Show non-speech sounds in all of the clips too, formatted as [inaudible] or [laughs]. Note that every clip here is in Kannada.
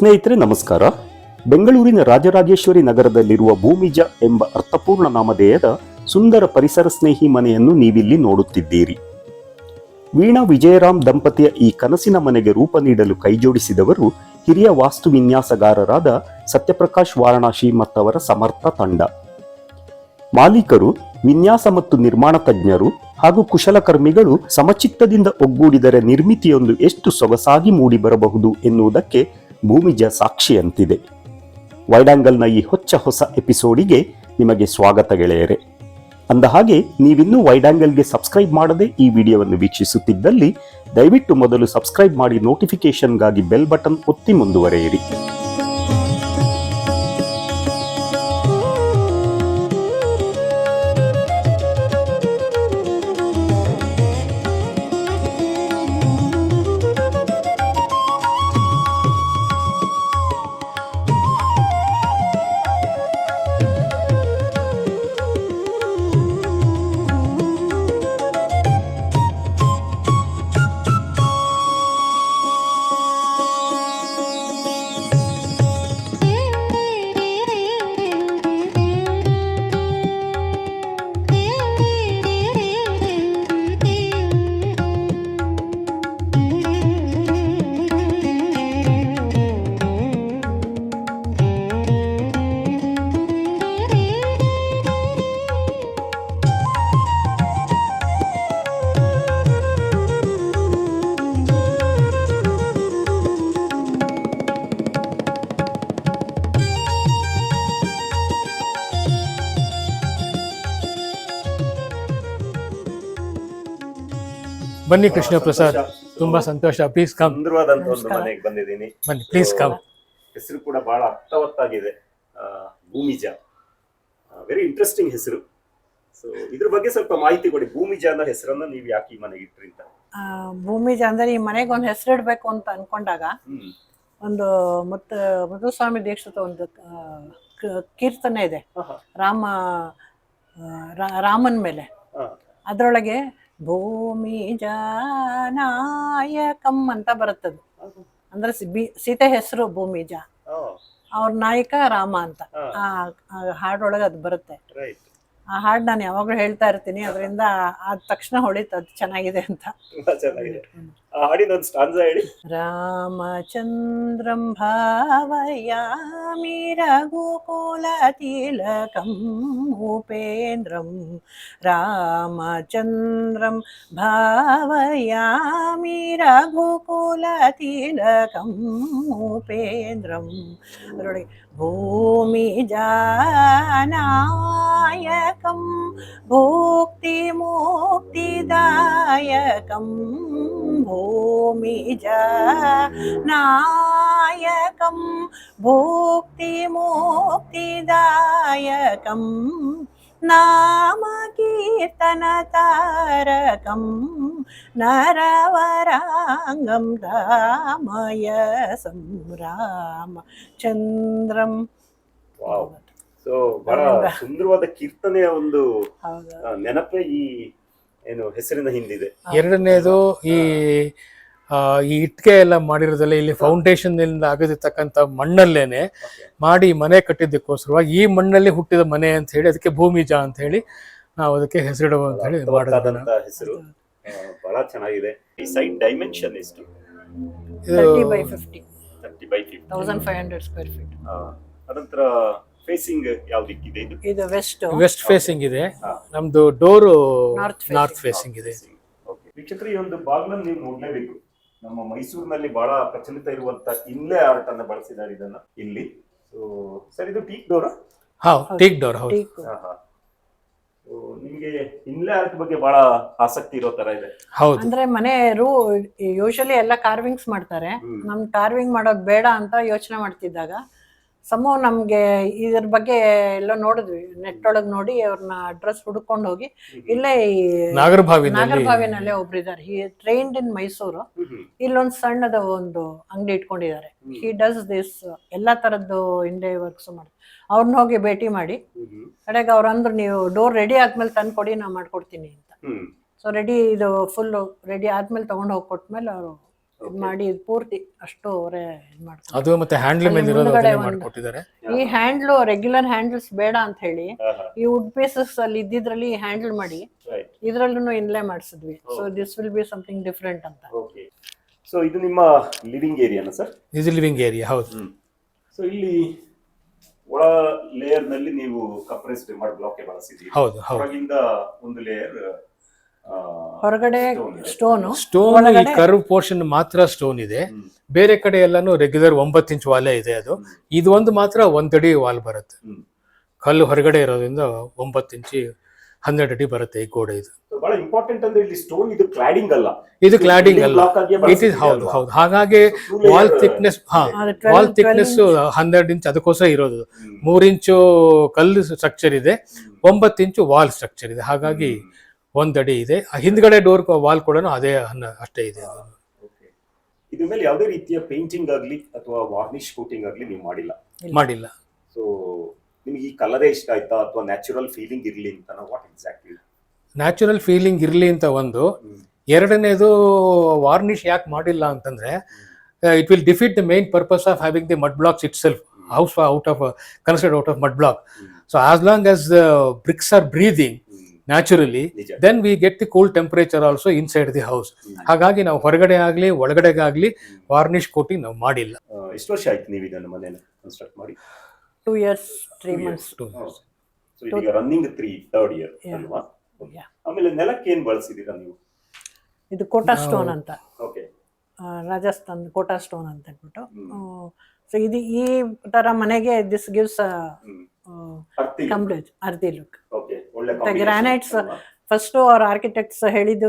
ಸ್ನೇಹಿತರೆ, ನಮಸ್ಕಾರ. ಬೆಂಗಳೂರಿನ ರಾಜರಾಜೇಶ್ವರಿ ನಗರದಲ್ಲಿರುವ ಭೂಮಿಜ ಎಂಬ ಅರ್ಥಪೂರ್ಣ ನಾಮಧೇಯದ ಸುಂದರ ಪರಿಸರ ಸ್ನೇಹಿ ಮನೆಯನ್ನು ನೀವಿಲ್ಲಿ ನೋಡುತ್ತಿದ್ದೀರಿ. ವೀಣಾ ವಿಜಯರಾಮ್ ದಂಪತಿಯ ಈ ಕನಸಿನ ಮನೆಗೆ ರೂಪ ನೀಡಲು ಕೈಜೋಡಿಸಿದವರು ಹಿರಿಯ ವಾಸ್ತು ವಿನ್ಯಾಸಗಾರರಾದ ಸತ್ಯಪ್ರಕಾಶ್ ವಾರಣಾಸಿ ಮತ್ತವರ ಸಮರ್ಥ ತಂಡ. ಮಾಲೀಕರು, ವಿನ್ಯಾಸ ಮತ್ತು ನಿರ್ಮಾಣ ತಜ್ಞರು ಹಾಗೂ ಕುಶಲಕರ್ಮಿಗಳು ಸಮಚಿತ್ತದಿಂದ ಒಗ್ಗೂಡಿದರೆ ನಿರ್ಮಿತಿಯೊಂದು ಎಷ್ಟು ಸೊಗಸಾಗಿ ಮೂಡಿಬರಬಹುದು ಎನ್ನುವುದಕ್ಕೆ ಭೂಮಿಜ ಸಾಕ್ಷಿಯಂತಿದೆ ವೈಡಾಂಗಲ್ನ ಈ ಹೊಚ್ಚ ಹೊಸ ಎಪಿಸೋಡಿಗೆ ನಿಮಗೆ ಸ್ವಾಗತ ಗೆಳೆಯರೆ. ಅಂದ ಹಾಗೆ ನೀವಿನ್ನೂ ವೈಡಾಂಗಲ್ಗೆ ಸಬ್ಸ್ಕ್ರೈಬ್ ಮಾಡದೆ ಈ ವಿಡಿಯೋವನ್ನು ವೀಕ್ಷಿಸುತ್ತಿದ್ದಲ್ಲಿ ದಯವಿಟ್ಟು ಮೊದಲು ಸಬ್ಸ್ಕ್ರೈಬ್ ಮಾಡಿ ನೋಟಿಫಿಕೇಶನ್ಗಾಗಿ ಬೆಲ್ ಬಟನ್ ಒತ್ತಿ ಮುಂದುವರೆಯಿರಿ. ಬನ್ನಿ ಕೃಷ್ಣ ಪ್ರಸಾದ್. ತುಂಬಾ ಸಂತೋಷ. ಪ್ಲೀಸ್ ಕಮ್ ಸುಂದರವಾದಂತ ಒಂದು ಮನೆಗೆ ಬಂದಿದ್ದೀನಿ. ಬನ್ನಿ ಪ್ಲೀಸ್ ಕಮ್ ಹೆಸರು ಕೂಡ ಬಹಳ ಅರ್ಥವತ್ತಾಗಿದೆ. ಆ, ಭೂಮಿಜ. ವೆರಿ ಇಂಟ್ರೆಸ್ಟಿಂಗ್ ಹೆಸರು. ಸೊ ಇದ್ರ ಬಗ್ಗೆ ಸ್ವಲ್ಪ ಮಾಹಿತಿ ಕೊಡಿ. ಭೂಮಿಜ ಅನ್ನೋ ಹೆಸರನ್ನ ನೀವು ಯಾಕೆ ಈ ಮನೆಗೆ ಇಟ್ರಿ ಅಂತ? ಭೂಮಿಜ ಅಂದ್ರೆ ಈ ಮನೆಗೆ ಒಂದು ಇಡಬೇಕು ಅಂತ ಅನ್ಕೊಂಡಾಗ ಒಂದು ಮತ್ತು ಮಧುಸ್ವಾಮಿ ದೀಕ್ಷಿತ ಒಂದು ಕೀರ್ತನೆ ಇದೆ. ರಾಮ ರಾಮನ್ ಮೇಲೆ. ಅದರೊಳಗೆ ಭೂಮಿ ಜಾನಾಯಕಂ ಅಂತ ಬರುತ್ತದೆ. ಅಂದ್ರೆ ಸೀತೆ ಹೆಸರು ಭೂಮಿಜ ಅವ್ರ ನಾಯಕ ರಾಮ ಅಂತ. ಆ, ಹಾಡೊಳಗೆ ಅದು ಬರುತ್ತೆ. ಆ ಹಾಡು ನಾನು ಯಾವಾಗಲೂ ಹೇಳ್ತಾ ಇರ್ತೀನಿ. ಅದರಿಂದ ಆದ ತಕ್ಷಣ ಹೊಳಿತು ಅದು ಚೆನ್ನಾಗಿದೆ. ಅಂತ ಹಾಡಿ ನನ್ನ ಸ್ಟಾನ್ಸ ಹೇಳಿ ರಾಮಚಂದ್ರಂ ಭಾವಯಾಮಿ ರಘುಕುಲ ತಿಲಕಂ ಉಪೇಂದ್ರಂ ರಾಮಚಂದ್ರಂ ಭಾವಯಾಮಿ ರಘುಕುಲ ತಿಲಕಂ ಉಪೇಂದ್ರಂ ಅದರೊಳಗೆ ഭൂമി ജാനായകം ഭുക്തി മുക്തിദായകം भुक्तिमुक्तिदायकं भूमिजा नायकं भुक्तिमुक्तिदायकं नामकीर्तनतारकं नरवराङ्गं दामय संराम ಚಂದ್ರಂ ವಾವ್ ಸೊ ಬಹಳ ಸುಂದರವಾದ ಕೀರ್ತನೆಯ ಒಂದು ಹೌದು ಆ, ನೆನಪೇ ಈ ಏನು ಹೆಸರಿನ ಹಿಂದಿದೆ. ಎರಡನೇದು ಈ ಈ ಇಟ್ಕೆ ಎಲ್ಲ ಮಾಡಿರೋದಲ್ಲ ಇಲ್ಲಿ ಫೌಂಡೇಶನ್ ಆಗದಿರ್ತಕ್ಕಂಥ ಮಣ್ಣಲ್ಲೇನೆ ಮಾಡಿ ಮನೆ ಕಟ್ಟಿದ್ದಕ್ಕೋಸ್ಕರವಾಗಿ ಈ ಮಣ್ಣಲ್ಲಿ ಹುಟ್ಟಿದ ಮನೆ ಅಂತ ಹೇಳಿ ಅದಕ್ಕೆ ಭೂಮಿಜ ಅಂತ ಹೇಳಿ ನಾವು ಅದಕ್ಕೆ ಹೆಸರಿಡುವ ಅಂತ ಹೇಳಿ ಹೆಸರು. ಬಹಳ ಚೆನ್ನಾಗಿದೆ. ಈ ಸೈಟ್ ಡೈಮೆನ್ಷನ್ ಎಷ್ಟು? By fifty thirty by fifty thousand five hundred square feet ಅನಂತರ ಫೇಸಿಂಗ್ ಯಾವ ದಿಕ್ಕಿದೆ ಇದು ಇದು? ವೆಸ್ಟ್ ವೆಸ್ಟ್ ಫೇಸಿಂಗ್ ಇದೆ. ಹಾ. ನಮ್ದು door North facing. North facing ಇದೆ. ವೀಕ್ಷಕರು ಈ ಒಂದು ಬಾಗ್ಲನ್ನು ನೀವು ನೋಡಲೇಬೇಕು. ನಮ್ಮ ಮೈಸೂರಿನಲ್ಲಿ ಬಹಳ ಪ್ರಚಲಿತ ಇರುವಂತ ಇಲ್ಲೇ ಆರ್ಟ್ ಅನ್ನ ಬಳಸಿದ್ದಾರೆ ಇದನ್ನ ಇಲ್ಲಿ. ಸೊ ಸರ್ ಇದು ಟೀಕ್ ಡೋರ್ ಹಾ ಟೀಕ್ ಡೋರ್ ಹೌದು. ಟೀಕ್ ನಿಮಗೆ ಇನ್ಲೇ ಆರ್ಟ್ ಬಗ್ಗೆ ಬಹಳ ಆಸಕ್ತಿ ಇರೋ ತರ ಇದೆ. ಹೌದು. ಅಂದ್ರೆ ಮನೆ ರೂ ಯೂಶಲಿ ಎಲ್ಲ ಕಾರ್ವಿಂಗ್ಸ್ ಮಾಡ್ತಾರೆ. ನಮ್ ಕಾರ್ವಿಂಗ್ ಮಾಡೋದ್ ಬೇಡ ಅಂತ ಯೋಚನೆ ಮಾಡ್ತಿದ್ದಾಗ ಸಮೋ ನಮ್ಗೆ ಇದ್ರ ಬಗ್ಗೆ ಎಲ್ಲ ನೋಡಿದ್ವಿ. ನೆಟ್ ಒಳಗ್ ನೋಡಿ ಅವ್ರನ್ನ ಅಡ್ರೆಸ್ ಹುಡ್ಕೊಂಡು ಹೋಗಿ ಇಲ್ಲೇ ಈ ನಾಗರಭಾವಿನಲ್ಲಿ. ನಾಗರಭಾವಿನಲ್ಲೇ ಒಬ್ರು ಇದ್ದಾರೆ ಹಿ ಟ್ರೈನ್ಡ್ ಇನ್ ಮೈಸೂರು. ಇಲ್ಲೊಂದು ಸಣ್ಣದ ಒಂದು ಅಂಗಡಿ ಇಟ್ಕೊಂಡಿದ್ದಾರೆ. ಹಿ ಡಸ್ ದಿಸ್ ಎಲ್ಲಾ ತರದ್ದು ಇಂಡೇ ವರ್ಕ್ಸ್ ಮಾಡಿ. ಅವ್ರನ್ನ ಹೋಗಿ ಭೇಟಿ ಮಾಡಿ. ಕಡೆಗೆ ಅವ್ರು ಅಂದ್ರು ನೀವು ಡೋರ್ ರೆಡಿ ಆದ್ಮೇಲೆ ತಂದು ಕೊಡಿ ನಾ ಮಾಡ್ಕೊಡ್ತೀನಿ ಅಂತ. ಸೊ ರೆಡಿ ಇದು ಫುಲ್ ರೆಡಿ ಆದ್ಮೇಲೆ ತಗೊಂಡು ಹೋಗಿ ಕೊಟ್ಮೇಲೆ ಅವರು ಇದ್ ಮಾಡಿ ಇದ್ ಪೂರ್ತಿ ಅಷ್ಟು ಅವರೇ ಇದ್ ಮಾಡ್ತಾರೆ ಅದು ಮತ್ತೆ ಹ್ಯಾಂಡ್ಲ್ ಮೇಲೆ ಅಲ್ಲಿ ಇರೋದು ಮುಂದ್ಗಡೆ ಅದನ್ನೇ ಒಂದು- ಮಾಡಿಕೊಟ್ಟಿದ್ದಾರೆ. ಈ ಹ್ಯಾಂಡ್ಲು ರೆಗ್ಯುಲರ್ ಹ್ಯಾಂಡಲ್ಸ್ ಬೇಡ ಅಂತ ಹೇಳಿ ಈ ವುಡ್ ಪೀಸಸ್ ಅಲ್ಲಿ ಇದ್ದಿದ್ರಲ್ಲಿ ಹ್ಯಾಂಡಲ್ ಮಾಡಿ ರೈಟ್ ಇದ್ರಲ್ಲೂ inlay ಮಾಡಿಸಿದ್ವಿ. So this will be something different ಅಂತ. ಓಕೆ ಸೊ ಇದು ನಿಮ್ಮ ಲಿವಿಂಗ್ ಏರಿಯಾನ ಸರ್ ಇದು ಲಿವಿಂಗ್ ಏರಿಯಾ ಹೌದು. ಸೊ ಇಲ್ಲಿ ಒಳ ಲೇಯರ್ನಲ್ಲಿ ನೀವು ಕಂಪ್ರೆಸ್ಡ್ ಮಾಡಿ ಬ್ಲಾಕ್ ಬಳಸಿದ್ದೀರಿ. ಹೌದು ಹೌದು. ಹೊರಗಿಂದ ಒಂದು ಲೇಯರ್ ಹೊರಗಡೆ ಸ್ಟೋನ್ ಸ್ಟೋನ್ ಈ ಕರ್ವ್ ಪೋರ್ಷನ್ ಮಾತ್ರ ಸ್ಟೋನ್ ಇದೆ. ಬೇರೆ ಕಡೆ ಎಲ್ಲಾನು ರೆಗ್ಯುಲರ್ ಒಂಬತ್ತು ಇಂಚ್ ವಾಲೆ ಇದೆ ಅದು. ಇದು ಒಂದು ಮಾತ್ರ ಒಂದಡಿ ವಾಲ್ ಬರುತ್ತೆ. ಕಲ್ಲು ಹೊರಗಡೆ ಇರೋದ್ರಿಂದ ಒಂಬತ್ತು ಇಂಚಿ ಹನ್ನೆರಡು ಅಡಿ ಬರುತ್ತೆ ಈ ಗೋಡೆ ಇದು. ಬಹಳ ಇಂಪಾರ್ಟೆಂಟ್ ಅಂದ್ರೆ ಇಲ್ಲಿ ಸ್ಟೋನ್ ಇದು ಕ್ಲಾಡಿಂಗ್ ಅಲ್ಲ. ಇದು ಕ್ಲಾಡಿಂಗ್ ಅಲ್ಲ. ಇಟ್ ಇಸ್ ಹೌದು ಹೌದು. ಹಾಗಾಗಿ ವಾಲ್ ಥಿಕ್ನೆಸ್ ಹಾ ವಾಲ್ ಥಿಕ್ನೆಸ್ ಹನ್ನೆರಡು ಇಂಚ್ ಅದಕ್ಕೋಸ್ಕರ ಇರೋದು. ಮೂರು ಮೂರ್ ಇಂಚು ಕಲ್ಲು ಸ್ಟ್ರಕ್ಚರ್ ಇದೆ. ಒಂಬತ್ತು ಇಂಚು ವಾಲ್ ಸ್ಟ್ರಕ್ಚರ್ ಇದೆ. ಹಾಗಾಗಿ ಒಂದಡಿ ಇದೆ. ಆ ಹಿಂದ್ಗಡೆ ಡೋರ್ ವಾಲ್ ಕೂಡ ಅದೇ ಅಷ್ಟೇ ಇದೆ. ಇದ್ರ ಮೇಲೆ ಯಾವುದೇ ರೀತಿಯ ಪೇಂಟಿಂಗ್ ಆಗಲಿ ಅಥವಾ ವಾರ್ನಿಶ್ ಕೋಟಿಂಗ್ ಆಗಲಿ ನೀವು ಮಾಡಿಲ್ಲ? ಮಾಡಿಲ್ಲ. ಸೊ ನಿಮ್ಗೆ ಈ ಕಲರೇ ಇಷ್ಟ ಆಯ್ತಾ ಅಥವಾ ನ್ಯಾಚುರಲ್ ಫೀಲಿಂಗ್ ಇರ್ಲಿ ಅಂತ ವಾಟ್ ಎಕ್ಸಾಕ್ಟ್ಲಿ ನ್ಯಾಚುರಲ್ ಫೀಲಿಂಗ್ ಇರಲಿ ಅಂತ ಒಂದು. ಎರಡನೇದು ವಾರ್ನಿಶ್ ಯಾಕೆ ಮಾಡಿಲ್ಲ ಅಂತಂದ್ರೆ it will defeat the main purpose of having the mud blocks itself house out of consider out of mud block so as long as the bricks are breathing naturally then we get the cool temperature also inside the house ಹಾಗಾಗಿ ನಾವು ಹೊರಗಡೆ ಆಗಲಿ ಒಳಗಡೆಗಾಗ್ಲಿ ವಾರ್ನಿಷ್ ಕೋಟಿಂಗ್ ನಾವು ಮಾಡಿಲ್ಲ. ಎಷ್ಟು ವರ್ಷ ಆಯ್ತು ನೀವು ಇದನ್ನು ಮನೇನ ಕನ್ಸ್ಟ್ರಕ್ಟ್ ಮಾಡಿ? Two years three months so ಇದೀಗ running three third year Yeah. ಅಲ್ವಾ. ಆಮೇಲೆ ನೆಲಕ್ಕೆ ಏನು ಬಳಸಿದ್ದೀರಾ ನೀವು? ಇದು ಕೋಟಾ ಸ್ಟೋನ್ ಅಂತ. ಓಕೆ ರಾಜಸ್ಥಾನ್ ಕೋಟಾ ಸ್ಟೋನ್ ಅಂತ ಹೇಳ್ಬಿಟ್ಟು. ಸೊ ಇದು ಈ ತರ ಮನೆಗೆ this gives complete earthy look okay ಮತ್ತೆ ಗ್ರಾನೈಟ್ಸ್ ಫಸ್ಟ್ ಅವ್ರ ಆರ್ಕಿಟೆಕ್ಟ್ಸ್ ಹೇಳಿದ್ದು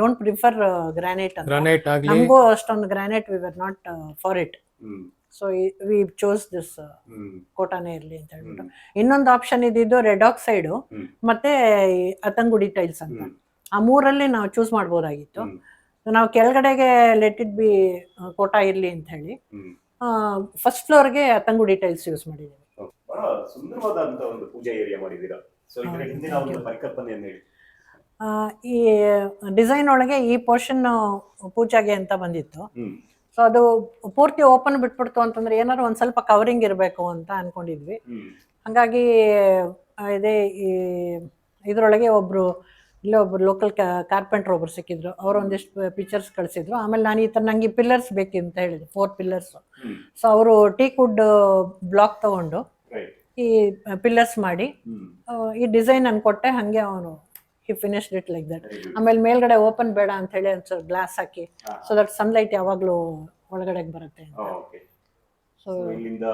ಡೋಂಟ್ ಪ್ರಿಫರ್ ಗ್ರಾನೈಟ್ ಅಂತ. ಗ್ರಾನೈಟ್ ಆಗ್ಲಿ ನಮಗೂ ಅಷ್ಟೊಂದು granite we were not for it so we chose this ಕೋಟಾನೇ ಇರಲಿ ಅಂತ ಹೇಳ್ಬಿಟ್ಟು. ಇನ್ನೊಂದು ಆಪ್ಷನ್ ಇದ್ದಿದ್ದು ರೆಡ್ ಆಕ್ಸೈಡ್ ಮತ್ತೆ ಅತಂಗುಡಿ ಟೈಲ್ಸ್ ಅಂತ. ಆ ಮೂರಲ್ಲಿ ನಾವು ಚೂಸ್ ಮಾಡ್ಬೋದಾಗಿತ್ತು. ನಾವು ಕೆಳಗಡೆಗೆ ಲೆಟ್ ಇಟ್ ಬಿ ಕೋಟಾ ಇರಲಿ ಅಂತ ಹೇಳಿ. ಫಸ್ಟ್ ಫ್ಲೋರ್ಗೆ ಅತಂಗುಡಿ ಟೈಲ್ಸ್ ಯೂಸ್ ಮಾಡಿದ್ದೀವಿ ಸುಂದರವಾದಂತ ಒಂದು ಪೂಜೆ ಏರಿಯಾ ಮಾಡಿದೀರಾ ಸೊ ಇದರ ಹಿಂದಿನ ಒಂದು. ಪರಿಕಲ್ಪನೆಯನ್ನು ಹೇಳಿ? ಆ, ಈ ಡಿಸೈನ್ ಒಳಗೆ ಈ ಪೋರ್ಷನ್ ಪೂಜಾಗೆ ಅಂತ ಬಂದಿತ್ತು. ಸೊ ಅದು ಪೂರ್ತಿ ಓಪನ್ ಬಿಟ್ಬಿಡ್ತು ಅಂತಂದ್ರೆ ಏನಾದ್ರು ಒಂದ್ ಸ್ವಲ್ಪ ಕವರಿಂಗ್ ಇರಬೇಕು ಅಂತ ಅನ್ಕೊಂಡಿದ್ವಿ. ಹಂಗಾಗಿ ಇದೇ ಈ ಇದರೊಳಗೆ ಒಬ್ರು ಇಲ್ಲೇ ಒಬ್ರು ಲೋಕಲ್ ಕಾರ್ಪೆಂಟರ್ ಒಬ್ರು ಸಿಕ್ಕಿದ್ರು. ಅವ್ರು ಒಂದಿಷ್ಟು ಪಿಕ್ಚರ್ಸ್ ಕಳಿಸಿದ್ರು. ಆಮೇಲೆ ನಾನು ಈ ಥರ ನಂಗೆ ಪಿಲ್ಲರ್ಸ್ ಬೇಕಿಂತ ಹೇಳಿದ್ರು ಫೋರ್ ಪಿಲ್ಲರ್ಸ್ ಸೊ ಅವರು ಟೀಕ್ ವುಡ್ ಬ್ಲಾಕ್ ತಗೊಂಡು ಈ ಪಿಲ್ಲರ್ಸ್ ಮಾಡಿ ಈ ಡಿಸೈನ್ ಅನ್ಕೊಟ್ಟೆ ಹಂಗೆ ಅವನು he finished it like that ಆಮೇಲೆ ಮೇಲ್ಗಡೆ ಓಪನ್ ಬೇಡ ಅಂತ ಹೇಳಿ ಒಂದು ಗ್ಲಾಸ್ ಹಾಕಿ. ಸೊ ದಟ್ ಸನ್ಲೈಟ್ ಯಾವಾಗಲೂ ಒಳಗಡೆ ಬರುತ್ತೆ. ಸೊ ಇಲ್ಲಿಂದ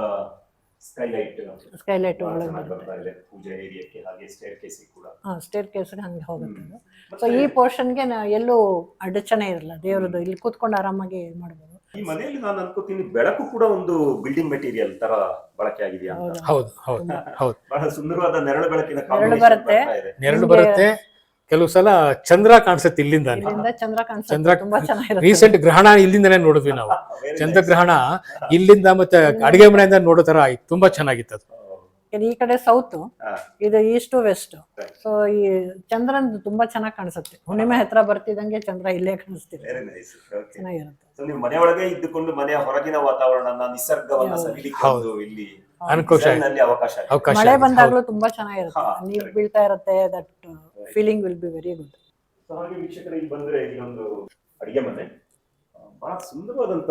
ಸ್ಕೈಲೈಟ್ ಸ್ಕೈಲೈಟ್ ಒಳಗೆ ಬರುತ್ತೆ. ಪೂಜಾ ಏರಿಯಾಕ್ಕೆ ಹಾಗೆ ಸ್ಟೇರ್ ಕೇಸ್ ಕೂಡ. ಹಾಂ ಸ್ಟೇರ್ ಕೇಸ್ಗೆ ಹಂಗೆ ಹೋಗುತ್ತೆ. ಸೊ ಈ ಪೋರ್ಷನ್ಗೆ ಎಲ್ಲೂ ಅಡಚಣೆ ಇರಲ್ಲ ದೇವರದು ಇಲ್ಲಿ ಕೂತ್ಕೊಂಡು ಆರಾಮಾಗಿ ಮಾಡ್ಬೋದು. ಈ ಮನೆಯಲ್ಲಿ ನಾನು ಅನ್ಕೋತೀನಿ ಬೆಳಕು ಕೂಡ ಒಂದು ಬಿಲ್ಡಿಂಗ್ ಮೆಟೀರಿಯಲ್ ತರ ಬಳಕೆ ಆಗಿದೆಯಾ ಅಂತ. ಹೌದು ಹೌದು ಹೌದು ಬಹಳ ಸುಂದರವಾದ ನೆರಳು ಬೆಳಕಿನ ನೆರಳು combination ಬರುತ್ತೆ. ಬರ್ತಾ ಇದೆ. ನೆರಳು ಬರುತ್ತೆ. ಕೆಲವು ಸಲ ಚಂದ್ರ ಕಾಣಿಸುತ್ತೆ ಇಲ್ಲಿಂದ ಇಲ್ಲಿಂದ ಚಂದ್ರ ಕಾಣಿಸುತ್ತೆ. ಚಂದ್ರ ತುಂಬಾ ಚೆನ್ನಾಗಿರುತ್ತೆ. ರೀಸೆಂಟ್ ಗ್ರಹಣ ಇಲ್ಲಿಂದನೇ ನೋಡಿದ್ವಿ ನಾವು. [laughs] Very nice. ಚಂದ್ರಗ್ರಹಣ [laughs] ಇಲ್ಲಿಂದ ಮತ್ತೆ ಅಡಿಗೆ ಮನೆಯಿಂದ ನೋಡೋ ತರ ಆಯ್ತು. ತುಂಬಾ ಚೆನ್ನಾಗಿತ್ತು ಅದು. ಈ ಕಡೆ ಸೌತ್ ಇದು ಈಸ್ಟ್ ವೆಸ್ಟ್. ಸೊ ಈ ಚಂದ್ರನ್ ತುಂಬಾ ಚೆನ್ನಾಗಿ ಕಾಣಿಸುತ್ತೆ. ಹುಣ್ಣಿಮೆ ಹತ್ರ ಬರ್ತಿದಂಗೆ ಚಂದ್ರ ಇಲ್ಲೇ ಕಾಣಿಸ್ತಿದೆ. ಚೆನ್ನಾಗಿರುತ್ತೆ. ನೀವು ಮನೆ ಒಳಗೆ ಇದ್ದುಕೊಂಡು ಮನೆಯ ಹೊರಗಿನ ವಾತಾವರಣ ನಿಸರ್ಗವನ್ನ. ಸವಿಲಿಕ್ಕೆ ಇಲ್ಲಿ ಅವಕಾಶ ಇದೆ. ಮಳೆ ಬಂದಾಗಲೂ ತುಂಬಾ ಚೆನ್ನಾಗಿರುತ್ತೆ. ನೀರು ಬೀಳ್ತಾ ಇರುತ್ತೆ that feeling will be very good ಹಾಗೆ ವೀಕ್ಷಕರಿಗೆ ಬಂದ್ರೆ ಇಲ್ಲೊಂದು ಅಡಿಗೆ ಮನೆ. ಬಹಳ ಸುಂದರವಾದಂತ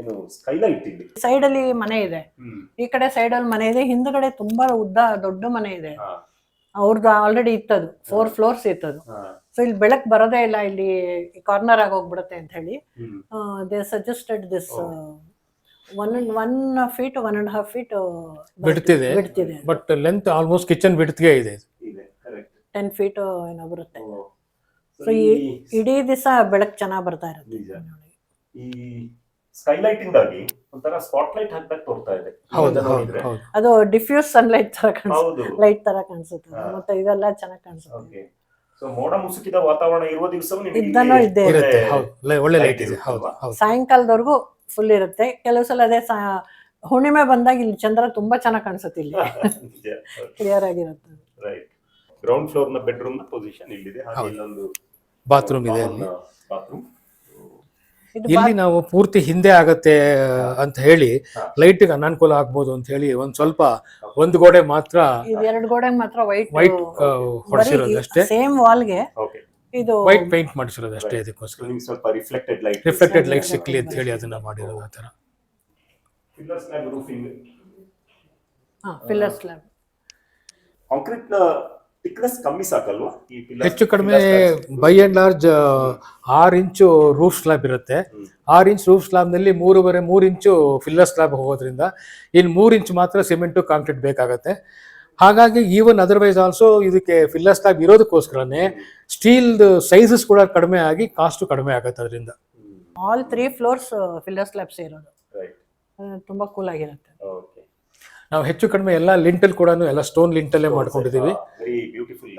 ಏನು ಸ್ಕೈಲೈಟ್ ಇಲ್ಲಿ. ಸೈಡ್ ಅಲ್ಲಿ ಮನೆ ಇದೆ. ಈ ಕಡೆ ಸೈಡ್ ಅಲ್ಲಿ ಮನೆ ಇದೆ. ಹಿಂದ್ಗಡೆ ತುಂಬಾ ಉದ್ದ ದೊಡ್ಡ ಮನೆ ಇದೆ. ಹಾ, ಅವ್ರದ್ದು ಆಲ್ರೆಡಿ ಇತ್ತದು. ಫೋರ್ ಫ್ಲೋರ್ಸ್ ಇತ್ತದು. ಹಾ, ಸೊ ಇಲ್ಲಿ ಬೆಳಕ್ ಬರೋದೇ ಇಲ್ಲ. ಇಲ್ಲಿ ಕಾರ್ನರ್ ಆಗಿ ಹೋಗ್ಬಿಡುತ್ತೆ ಅಂತ ಹೇಳಿ. ಹ್ಮ್. They suggested this. One one feet one and half feet ಬಿಡ್ತಿದೆ. ಬಿಡ್ತಿದೆ. ಬಟ್ ಲೆಂತ್ ಆಲ್ಮೋಸ್ಟ್ ಕಿಚನ್ ಬಿಡ್ತಿಗೆ ಇದೆ. ಇದೆ. ಕರೆಕ್ಟ್ ಟೆನ್ ಫೀಟ್ ಏನೋ ಬರುತ್ತೆ. ಸೊ ಸೊ ಈ ಇಡೀ ದಿವಸ ಬೆಳಕ್ ಚೆನ್ನಾಗಿ ಬರ್ತಾ ಇರುತ್ತೆ. ನಿಜ. ಈ ಸ್ಕೈಲೈಟಿಂಗ್ ಇಂದಾಗಿ ಒಂಥರ ಸ್ಪಾಟ್ ಲೈಟ್ ಹಾಕ್ದಾಗ ತೋರ್ತಾ ಇದೆ. ಅದು ಡಿಫ್ಯೂಸ್ ಸನ್ಲೈಟ್ ತರ ಕಾಣಿಸುತ್ತೆ. ಲೈಟ್ ತರ ಕಾಣಿಸುತ್ತೆ. ಮತ್ತೆ ಇದೆಲ್ಲ ಚೆನ್ನಾಗಿ ಕಾಣಿಸುತ್ತೆ. ಓಕೆ. ಸೊ ಮೋಡ ಮುಸುಕಿದ ವಾತಾವರಣ ಇರುವ ದಿವಸವೂ ನಿಮಗೆ ಇದ್ದನೋ ಇದ್ದೇ ಇರುತ್ತೆ. ಒಳ್ಳೆ ಹೌದು. ಒಳ್ಳೆ light ಲೈಟ್ ಇದೆ. ಹೌದು ಸಾಯಂಕಾಲದವರೆಗೂ ಫುಲ್ ಇರುತ್ತೆ. ಕೆಲವು ಸಲ ಅದೇ ಹುಣ್ಣಿಮೆ ಬಂದಾಗ ಇಲ್ಲಿ ಚಂದ್ರ ತುಂಬಾ ಚೆನ್ನಾಗಿ ಕಾಣಿಸುತ್ತೆ ಇಲ್ಲಿ. [laughs] ಕ್ಲಿಯರ್ ಆಗಿರುತ್ತೆ. ರೈಟ್ ಗ್ರೌಂಡ್ ಫ್ಲೋರ್ನ ಬೆಡ್ರೂಮ್ನ ಪೊಸಿಷನ್ ಇಲ್ಲಿದೆ. ಹಾಗೆ. ಇಲ್ಲೊಂದು ಬಾತ್ರೂಮ್ ಇದೆ ಬಾತ್ರೂಮ್ ಇದು ಇಲ್ಲಿ ನಾವು ಪೂರ್ತಿ ಹಿಂದೆ ಆಗತ್ತೆ ಅಂತ ಹೇಳಿ ಲೈಟ್ ಅನಾನುಕೂಲ ಆಗ್ಬೋದು ಅಂತ ಹೇಳಿ ಒಂದ್ ಸ್ವಲ್ಪ ಒಂದು ಗೋಡೆ ಮಾತ್ರ ಎರಡು ಗೋಡೆ ಮಾತ್ರ ವೈಟ್ ವೈಟ್ ಹೊಡಿಸಿರೋದು ಅಷ್ಟೇ. ಸೇಮ್ ವಾಲ್ಗೆ ಓಕೆ ಇದು ವೈಟ್ ಪೇಂಟ್ ಮಾಡಿಸಿರೋದು ಅಷ್ಟೇ ಅದಕ್ಕೋಸ್ಕರ ನಿಮ್ಗೆ ಸ್ವಲ್ಪ ರಿಫ್ಲೆಕ್ಟೆಡ್ ಲೈಟ್ ರಿಫ್ಲೆಕ್ಟೆಡ್ ಲೈಟ್ ಸಿಕ್ಲಿ ಅಂತ ಹೇಳಿ ಅದನ್ನ ಮಾಡಿರೋದು ಆ ತರ ಫಿಲ್ಲರ್ ಸ್ಲ್ಯಾಬ್ ರೂಫಿಂಗ್ ಹಾ ಪಿಲ್ಲರ್ ಸ್ಲ್ಯಾಬ್ ಕಾಂಕ್ರೀಟ್ನ ಥಿಕ್ನೆಸ್ ಕಮ್ಮಿ ಸಾಕಲ್ವಾ ಈ ಹೆಚ್ಚು ಕಡಿಮೆ slabs? ಬೈ ಅಂಡ್ ಲಾರ್ಜ್ ಆರು ಇಂಚು ರೂಫ್ ಸ್ಲಾಬ್ ಇರುತ್ತೆ ಆರ್ ಇಂಚ್ ರೂಫ್ ಸ್ಲಾಬ್ನಲ್ಲಿ ಮೂರುವರೆ ಮೂರು ಇಂಚು ಫಿಲ್ಲರ್ ಸ್ಲಾಬ್ ಹೋಗೋದ್ರಿಂದ ಇನ್ನು ಮೂರು ಇಂಚ್ ಮಾತ್ರ ಸಿಮೆಂಟು ಕಾಂಕ್ರೀಟ್ ಬೇಕಾಗತ್ತೆ ಹಾಗಾಗಿ ಈವನ್ ಅದರ್ವೈಸ್ ಆಲ್ಸೋ ಇದಕ್ಕೆ ಫಿಲ್ಲರ್ ಸ್ಲಾಬ್ ಇರೋದಕ್ಕೋಸ್ಕರನೇ ಸ್ಟೀಲ್ ಸೈಜಸ್ ಕೂಡ ಕಡಿಮೆ ಆಗಿ ಕಾಸ್ಟು ಕಡಿಮೆ ಆಗುತ್ತೆ ಅದರಿಂದ. All three floors filler slabs ಇರೋದು Right. ತುಂಬಾ ಕೂಲ್ ಆಗಿರುತ್ತೆ Okay. ನಾವು ಹೆಚ್ಚು ಕಡಿಮೆ ಎಲ್ಲ ಲಿಂಟಲ್ ಕೂಡ ಎಲ್ಲ ಸ್ಟೋನ್ ಲಿಂಟಲ್ಲೇ ಬ್ಯೂಟಿಫುಲ್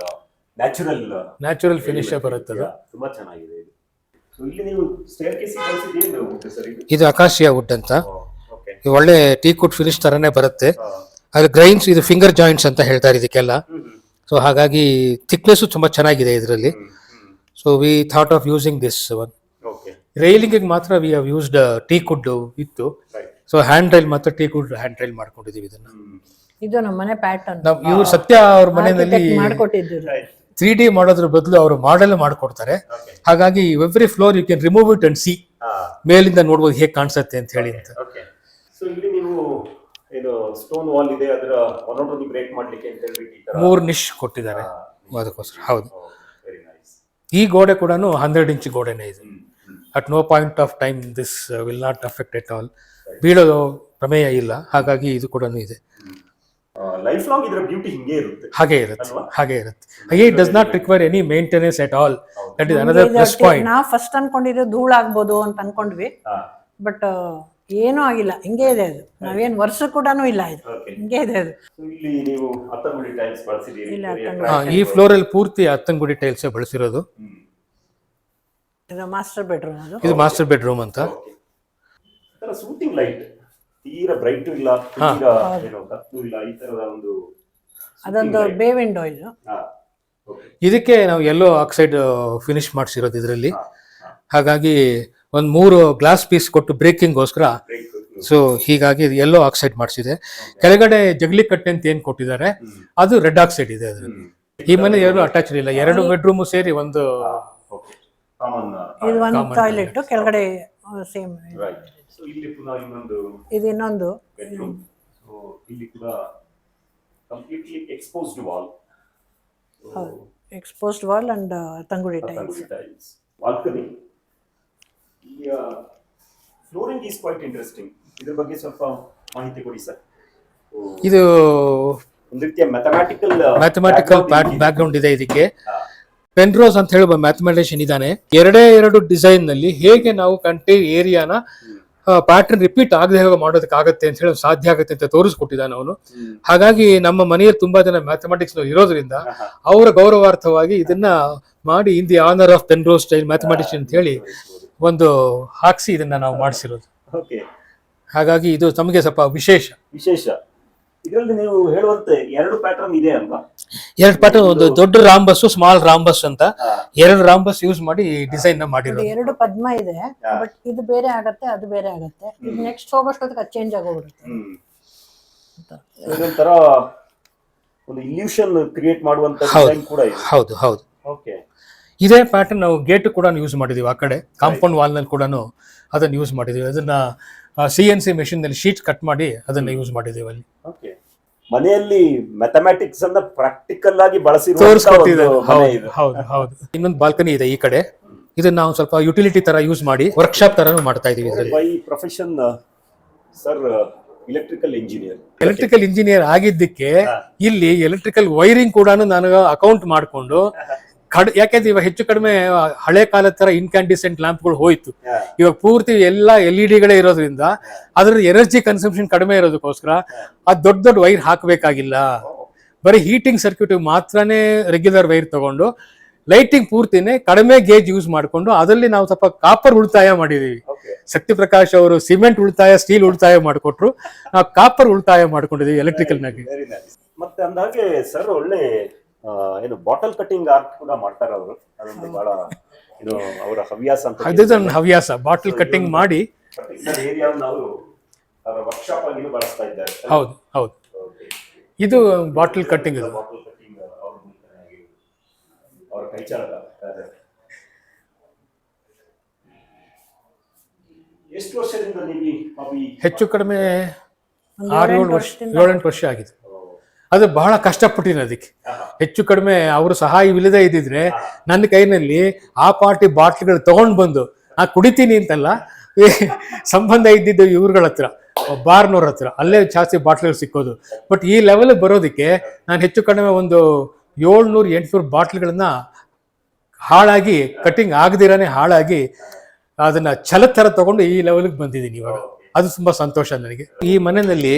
ನ್ಯಾಚುರಲ್ ನ್ಯಾಚುರಲ್ ಫಿನಿಶ್ ಬರುತ್ತೆ ಅದು ತುಂಬಾ ಚೆನ್ನಾಗಿದೆ ಇದು. ಅಕಾಶಿಯಾ ವುಡ್ ಅಂತ. ಒಳ್ಳೆ ಟೀ ಕುಡ್ ಫಿನಿಶ್ ತರನೇ ಬರುತ್ತೆ. ಅದು ಗ್ರೈನ್ಸ್ ಇದು ಫಿಂಗರ್ ಜಾಯಿಂಟ್ಸ್ ಅಂತ ಹೇಳ್ತಾರೆ ಇದಕ್ಕೆಲ್ಲ. ಸೊ ಹಾಗಾಗಿ ಥಿಕ್ನೆಸ್ ತುಂಬಾ ಚೆನ್ನಾಗಿದೆ ಇದರಲ್ಲಿ. So we thought of using this one railing ಮಾತ್ರ we have used teak wood ಇತ್ತು. ಸೊ ಹ್ಯಾಂಡ್ ರೈಲ್ ಮಾತ್ರ ಟೀ ಕುಡ್ ಹ್ಯಾಂಡ್ ರೈಲ್ ಮಾಡ್ಕೊಂಡಿದೀವಿ ಇದನ್ನ. ಇದು ನಮ್ಮ ಮನೆ ಪ್ಯಾಟರ್ನ್ ನಾವು ಇವ್ರು ಸತ್ಯ ಅವ್ರ ಮನೆಯಲ್ಲಿ ತ್ರೀ ಡಿ ಮಾಡೋದ್ರ ಬದಲು ಅವರು ಮಾಡೆಲ್ ಮಾಡ್ಕೊಡ್ತಾರೆ. ಹಾಗಾಗಿ every floor you can remove it and see ಮೇಲಿಂದ ನೋಡ್ಬೋದು ಹೇಗೆ ಕಾಣಿಸುತ್ತೆ ಅಂತ ಹೇಳಿ ಅಂತ. ಓಕೆ ಸೊ ಇಲ್ಲಿ ನೀವು ಏನು ಸ್ಟೋನ್ ವಾಲ್ ಇದೆ ಅದರ ಒನ್ ಬ್ರೇಕ್ ಮಾಡ್ಲಿಕ್ಕೆ ಅಂತ ಹೇಳ್ಬಿಟ್ಟು ಈ ತರ ಮೂರು ನಿಶ್ ಕೊಟ್ಟಿದ್ದಾರೆ. ಅದಕ್ಕೋಸ್ಕರ. ಹೌದು. ವೆರಿ ನೈಸ್ ಈ ಗೋಡೆ ಕೂಡ ಹಂಡ್ರೆಡ್ ಇಂಚ್ ಗೋಡೆನೇ ಇದೆ. At no point of time this will not affect at all ಬೀಳೋದು ಪ್ರಮೇಯ ಇಲ್ಲ. ಹಾಗಾಗಿ ಇದು ಕೂಡ ಇದೆ. ಲೈಫ್ ಲಾಂಗ್ ಇದರ ಬ್ಯೂಟಿ ಹಿಂಗೆ ಇರುತ್ತೆ. ಹಾಗೆ ಇರುತ್ತೆ. ಅಲ್ವಾ? ಹಾಗೆ ಇರುತ್ತೆ. ಹಾಗೆ it does not require any maintenance at all that is another plus point ನಾವು ಫಸ್ಟ್ ಅನ್ಕೊಂಡಿದ್ದು ಧೂಳಾಗ್ಬೋದು ಅಂತ ಅನ್ಕೊಂಡ್ವಿ. ಬಟ್ ಏನೂ ಆಗಿಲ್ಲ. ಹಿಂಗೆ ಇದೆ ಅದು. ನಾವೇನ್ ವರ್ಷ ಕೂಡ ಇಲ್ಲ ಇದು. ಹಿಂಗೆ ಇದೆ ಅದು. ಇಲ್ಲಿ ನೀವು ಹತ್ತಂಗುಡಿ ಟೈಲ್ಸ್ ಬಳಸಿದ್ದೀರಿ. ಇಲ್ಲ, Very ಈ ಫ್ಲೋರ್ ಅಲ್ಲಿ ಪೂರ್ತಿ ಅತ್ತಂಗುಡಿ ಟೈಲ್ಸ್ ಬಳಸಿರೋದು. ಇದು ಮಾಸ್ಟರ್ ಬೆಡ್ರೂಮ್ ಅದು. ಇದು ಮಾಸ್ಟರ್ ಬೆಡ್ರೂಮ್ ಅಂತ. ಸೂಟಿಂಗ್ ಲೈಟ್ ತೀರಾ ಬ್ರೈಟ್ ಇಲ್ಲ ತೀರಾ ಏನು ಕತ್ತು ಇಲ್ಲ ಈ ತರದ ಒಂದು ಅದೊಂದು ಬೇ ವಿಂಡೋ ಹಾ ಓಕೆ ಇದಕ್ಕೆ ನಾವು ಎಲ್ಲೋ ಆಕ್ಸೈಡ್ ಫಿನಿಶ್ ಮಾಡಿಸಿರೋದು ಇದರಲ್ಲಿ. ಹಾಗಾಗಿ ಒಂದು ಮೂರು ಗ್ಲಾಸ್ ಪೀಸ್ ಕೊಟ್ಟು ಬ್ರೇಕಿಂಗ್ಗೋಸ್ಕರ ಬ್ರೇಕ್ ಸೊ ಹೀಗಾಗಿ ಎಲ್ಲೋ ಆಕ್ಸೈಡ್ ಮಾಡಿಸಿದೆ. ಕೆಳಗಡೆ ಜಗಲಿ ಕಟ್ಟೆ ಅಂತ ಏನು ಕೊಟ್ಟಿದ್ದಾರೆ ಅದು ರೆಡ್ ಆಕ್ಸೈಡ್ ಇದೆ ಅದರಲ್ಲಿ. ಈ ಮನೆ ಎರಡು ಅಟ್ಯಾಚ್ ಇಲ್ಲ ಎರಡು ಬೆಡ್ರೂಮ್ ಸೇರಿ ಒಂದು ಓಕೆ ಕಾಮನ್ ಇದು ಒಂದು ಟಾಯ್ಲೆಟ್ ಕೆಳಗಡೆ ಸೇಮ್ ಇಲ್ಲಿ ಪುನಃ ಇನ್ನೊಂದು ಇದು ಇನ್ನೊಂದು. ಬೆಡ್ರೂಮ್ ಸೊ ಇಲ್ಲಿ ಕೂಡ completely exposed wall exposed wall and Thangudi tiles tiles balcony ಇಲ್ಲಿಯ ಫ್ಲೋರಿಂಗ್ ಈಸ್ ಕ್ವೈಟ್ ಇಂಟ್ರೆಸ್ಟಿಂಗ್ ಇದ್ರ ಬಗ್ಗೆ ಸ್ವಲ್ಪ ಮಾಹಿತಿ ಕೊಡಿ ಸರ್. ಇದು ಒಂದು ರೀತಿಯ ಮ್ಯಾಥಮ್ಯಾಟಿಕಲ್ ಮ್ಯಾಥಮೆಟಿಕಲ್ ಬ್ಯಾಕ್ ಗ್ರೌಂಡ್ ಇದೆ. ಇದಕ್ಕೆ. ಪೆನ್ರೋಸ್ ಅಂತ ಹೇಳುವ ಮ್ಯಾಥಮೆಟಿಷಿಯನ್ ಇದ್ದಾನೆ. ಎರಡೇ ಎರಡು ಡಿಸೈನ್ನಲ್ಲಿ ಹೇಗೆ ನಾವು ಕಂಟೆ ಏರಿಯಾನ ಪ್ಯಾಟರ್ನ್ ರಿಪೀಟ್ ಆಗದೆ ಹೇಗೆ ಮಾಡೋದಕ್ಕಾಗತ್ತೆ ಅಂತ ಹೇಳಿ ಸಾಧ್ಯ ಆಗುತ್ತೆ ಅಂತ ತೋರಿಸ್ಕೊಟ್ಟಿದ್ದಾನೆ ಅವನು. ಹಾಗಾಗಿ ನಮ್ಮ ಮನೆಯಲ್ಲಿ ತುಂಬಾ ಜನ ಮ್ಯಾಥಮೆಟಿಕ್ಸ್ ಇರೋದ್ರಿಂದ ಅವರ ಗೌರವಾರ್ಥವಾಗಿ ಇದನ್ನ ಮಾಡಿ in the honour of Penrose style mathematics ಅಂತ ಹೇಳಿ ಒಂದು ಹಾಕ್ಸಿ ಇದನ್ನ ನಾವು ಮಾಡಿಸಿರೋದು. ಹಾಗಾಗಿ ಇದು ನಮಗೆ ಸ್ವಲ್ಪ ವಿಶೇಷ. ವಿಶೇಷ. ಇದರಲ್ಲಿ ನೀವು ಹೇಳುವಂತೆ ಎರಡು ಪ್ಯಾಟರ್ನ್ ಇದೆ ಅಲ್ವಾ? ಎರಡು ಪಾರ್ಟ್ ಒಂದು ದೊಡ್ಡ ರಾಂಬಸ್ ಸ್ಮಾಲ್ ರಾಂಬಸ್ ಅಂತ. ಎರಡು ರಾಂಬಸ್ ಯೂಸ್ ಮಾಡಿ ಡಿಸೈನ್ನ ಮಾಡಿರೋದು. ಎರಡು ಪದ್ಮ ಇದೆ ಬಟ್ ಇದು ಬೇರೆ ಆಗುತ್ತೆ ಅದು ಬೇರೆ ಆಗುತ್ತೆ. ಇದು ನೆಕ್ಸ್ಟ್ ಹೋಗೋಷ್ಟೊತ್ತಿಗೆ ಅದು ಚೇಂಜ್ ಆಗೋಗ್ಬಿಡುತ್ತೆ. ಇದೊಂಥರ ಒಂದು ಇಲ್ಯೂಷನ್ ಕ್ರಿಯೇಟ್ ಮಾಡುವಂತ ಹೌದು. ಡಿಸೈನ್ ಕೂಡ ಇದೆ. ಹೌದು ಹೌದು. ಓಕೆ ಇದೇ ಪ್ಯಾಟರ್ನ್ ನಾವು ಗೇಟ್ ಕೂಡ ಯೂಸ್ ಮಾಡಿದೀವಿ ಆ ಕಡೆ. ಕಾಂಪೌಂಡ್ ವಾಲ್ನಲ್ಲಿ ಕೂಡ ಅದನ್ನ ಯೂಸ್ ಮಾಡಿದೀವಿ. ಅದನ್ನ ಸಿ ಎನ್ ಸಿ ಮೆಷಿನ್ನಲ್ಲಿ ಶೀಟ್ ಕಟ್ ಮಾಡಿ ಅದನ್ನ ಯೂಸ್ ಮಾಡಿದೀವಿ ಅಲ್ಲಿ. ಓಕೆ ಮನೆಯಲ್ಲಿ ಮ್ಯಾಥಮೆಟಿಕ್ಸ್ ಅನ್ನ ಪ್ರಾಕ್ಟಿಕಲ್ ಆಗಿ ಬಳಸಿ ಹೌದು ಇನ್ನೊಂದು ಬಾಲ್ಕನಿ ಇದೆ ಈ ಕಡೆ. ಇದನ್ನ ನಾವು ಸ್ವಲ್ಪ ಯುಟಿಲಿಟಿ ತರ ಯೂಸ್ ಮಾಡಿ ವರ್ಕ್ಶಾಪ್ ತರ ಮಾಡ್ತಾ ಇದೀವಿ by profession sir electrical engineer electrical engineer ಆಗಿದ್ದಕ್ಕೆ ಇಲ್ಲಿ ಎಲೆಕ್ಟ್ರಿಕಲ್ ವೈರಿಂಗ್ ಕೂಡ ನಾನು ಅಕೌಂಟ್ ಮಾಡಿಕೊಂಡು ಕಡ್ ಯಾಕೆಂದ್ರೆ ಇವಾಗ ಹೆಚ್ಚು ಕಡಿಮೆ ಹಳೆ ಕಾಲದ ತರ ಇನ್ಕ್ಯಾಂಡಿಸೆಂಟ್ ಲ್ಯಾಂಪ್ಗಳು ಹೋಯ್ತು. ಇವಾಗ ಪೂರ್ತಿ ಎಲ್ಲ ಎಲ್ ಇ ಡಿಗಳೇ ಇರೋದ್ರಿಂದ ಅದ್ರ ಎನರ್ಜಿ ಕನ್ಸಂಪ್ಷನ್ ಕಡಿಮೆ ಇರೋದಕ್ಕೋಸ್ಕರ ಆ ದೊಡ್ಡ ದೊಡ್ಡ ವೈರ್ ಹಾಕಬೇಕಾಗಿಲ್ಲ. ಬರೀ ಹೀಟಿಂಗ್ ಸರ್ಕ್ಯೂಟ್ ಮಾತ್ರನೇ ರೆಗ್ಯುಲರ್ ವೈರ್ ತಗೊಂಡು ಲೈಟಿಂಗ್ ಪೂರ್ತಿನೇ ಕಡಿಮೆ ಗೇಜ್ ಯೂಸ್ ಮಾಡಿಕೊಂಡು ಅದರಲ್ಲಿ ನಾವು ಸ್ವಲ್ಪ ಕಾಪರ್ ಉಳಿತಾಯ ಮಾಡಿದೀವಿ. ಶಕ್ತಿ ಪ್ರಕಾಶ್ ಅವರು ಸಿಮೆಂಟ್ ಉಳಿತಾಯ ಸ್ಟೀಲ್ ಉಳಿತಾಯ ಮಾಡಿಕೊಟ್ರು. ನಾವು ಕಾಪರ್ ಉಳಿತಾಯ ಮಾಡ್ಕೊಂಡಿದೀವಿ ಎಲೆಕ್ಟ್ರಿಕಲ್ ನಾಗಿ ಮತ್ತೆ ಅಂದಾಗೆ ಸರ್ ಒಳ್ಳೆ ಏನು ಬಾಟಲ್ ಕಟಿಂಗ್ ಆರ್ಟ್ ಕೂಡ ಮಾಡ್ತಾರೆ ಅವರು. ಅದೊಂದು ಬಹಳ ಇದು ಅವರ ಹವ್ಯಾಸ ಅಂತ ಅದು ನನ್ನ ಹವ್ಯಾಸ. ಬಾಟಲ್ ಕಟ್ಟಿಂಗ್ ಮಾಡಿ. ಪರ್ಟಿಕ್ಯುಲರ್ ಏರಿಯಾವನ್ನು ಅವರು ಅವರ ವರ್ಕ್ಶಾಪ್ ಆಗಿ ಬಳಸ್ತಾ ಇದ್ದಾರೆ. ಹೌದು ಹೌದು. ಇದು ಬಾಟಲ್ ಕಟ್ಟಿಂಗ್ ಇದು. ಬಾಟಲ್ ಕಟಿಂಗ್ ಅವ್ರ ಕೈಚಾಳಕ ಅದೇ. ಎಷ್ಟು ವರ್ಷದಿಂದ ನೀವು ಹೆಚ್ಚು ಕಡಿಮೆ ಆರು ಏಳು ವರ್ಷ ಏಳೆಂಟು ವರ್ಷ ಆಗಿದೆ. ಅದು ಬಹಳ ಕಷ್ಟಪಟ್ಟಿನ ಅದಕ್ಕೆ. ಹೆಚ್ಚು ಕಡಿಮೆ ಅವರು ಸಹಾಯವಿಲ್ಲದೆ ಇದ್ದಿದ್ರೆ ನನ್ನ ಕೈನಲ್ಲಿ ಆ ಪಾರ್ಟಿ ಬಾಟ್ಲ್ಗಳು ತಗೊಂಡು ಬಂದು ಆ ಕುಡಿತೀನಿ ಅಂತಲ್ಲ ಸಂಬಂಧ ಇದ್ದಿದ್ದು ಇವ್ರಗಳ ಹತ್ರ, ಬಾರ್ನವ್ರ ಹತ್ರ, ಅಲ್ಲೇ ಜಾಸ್ತಿ ಬಾಟ್ಲ್ಗಳು ಸಿಕ್ಕೋದು. ಬಟ್ ಈ ಲೆವೆಲ್ ಬರೋದಕ್ಕೆ ನಾನು ಹೆಚ್ಚು ಕಡಿಮೆ ಒಂದು ಏಳ್ನೂರು, ಎಂಟುನೂರು ಬಾಟ್ಲ್ಗಳನ್ನ ಹಾಳಾಗಿ ಕಟಿಂಗ್ ಆಗದಿರಾನೆ ಹಾಳಾಗಿ ಅದನ್ನ ಛಲ ಥರ ತಗೊಂಡು ಈ ಲೆವೆಲ್ಗೆ ಬಂದಿದ್ದೀನಿ ಇವಾಗ. ಅದು ತುಂಬಾ ಸಂತೋಷ ನನಗೆ. ಈ ಮನೆಯಲ್ಲಿ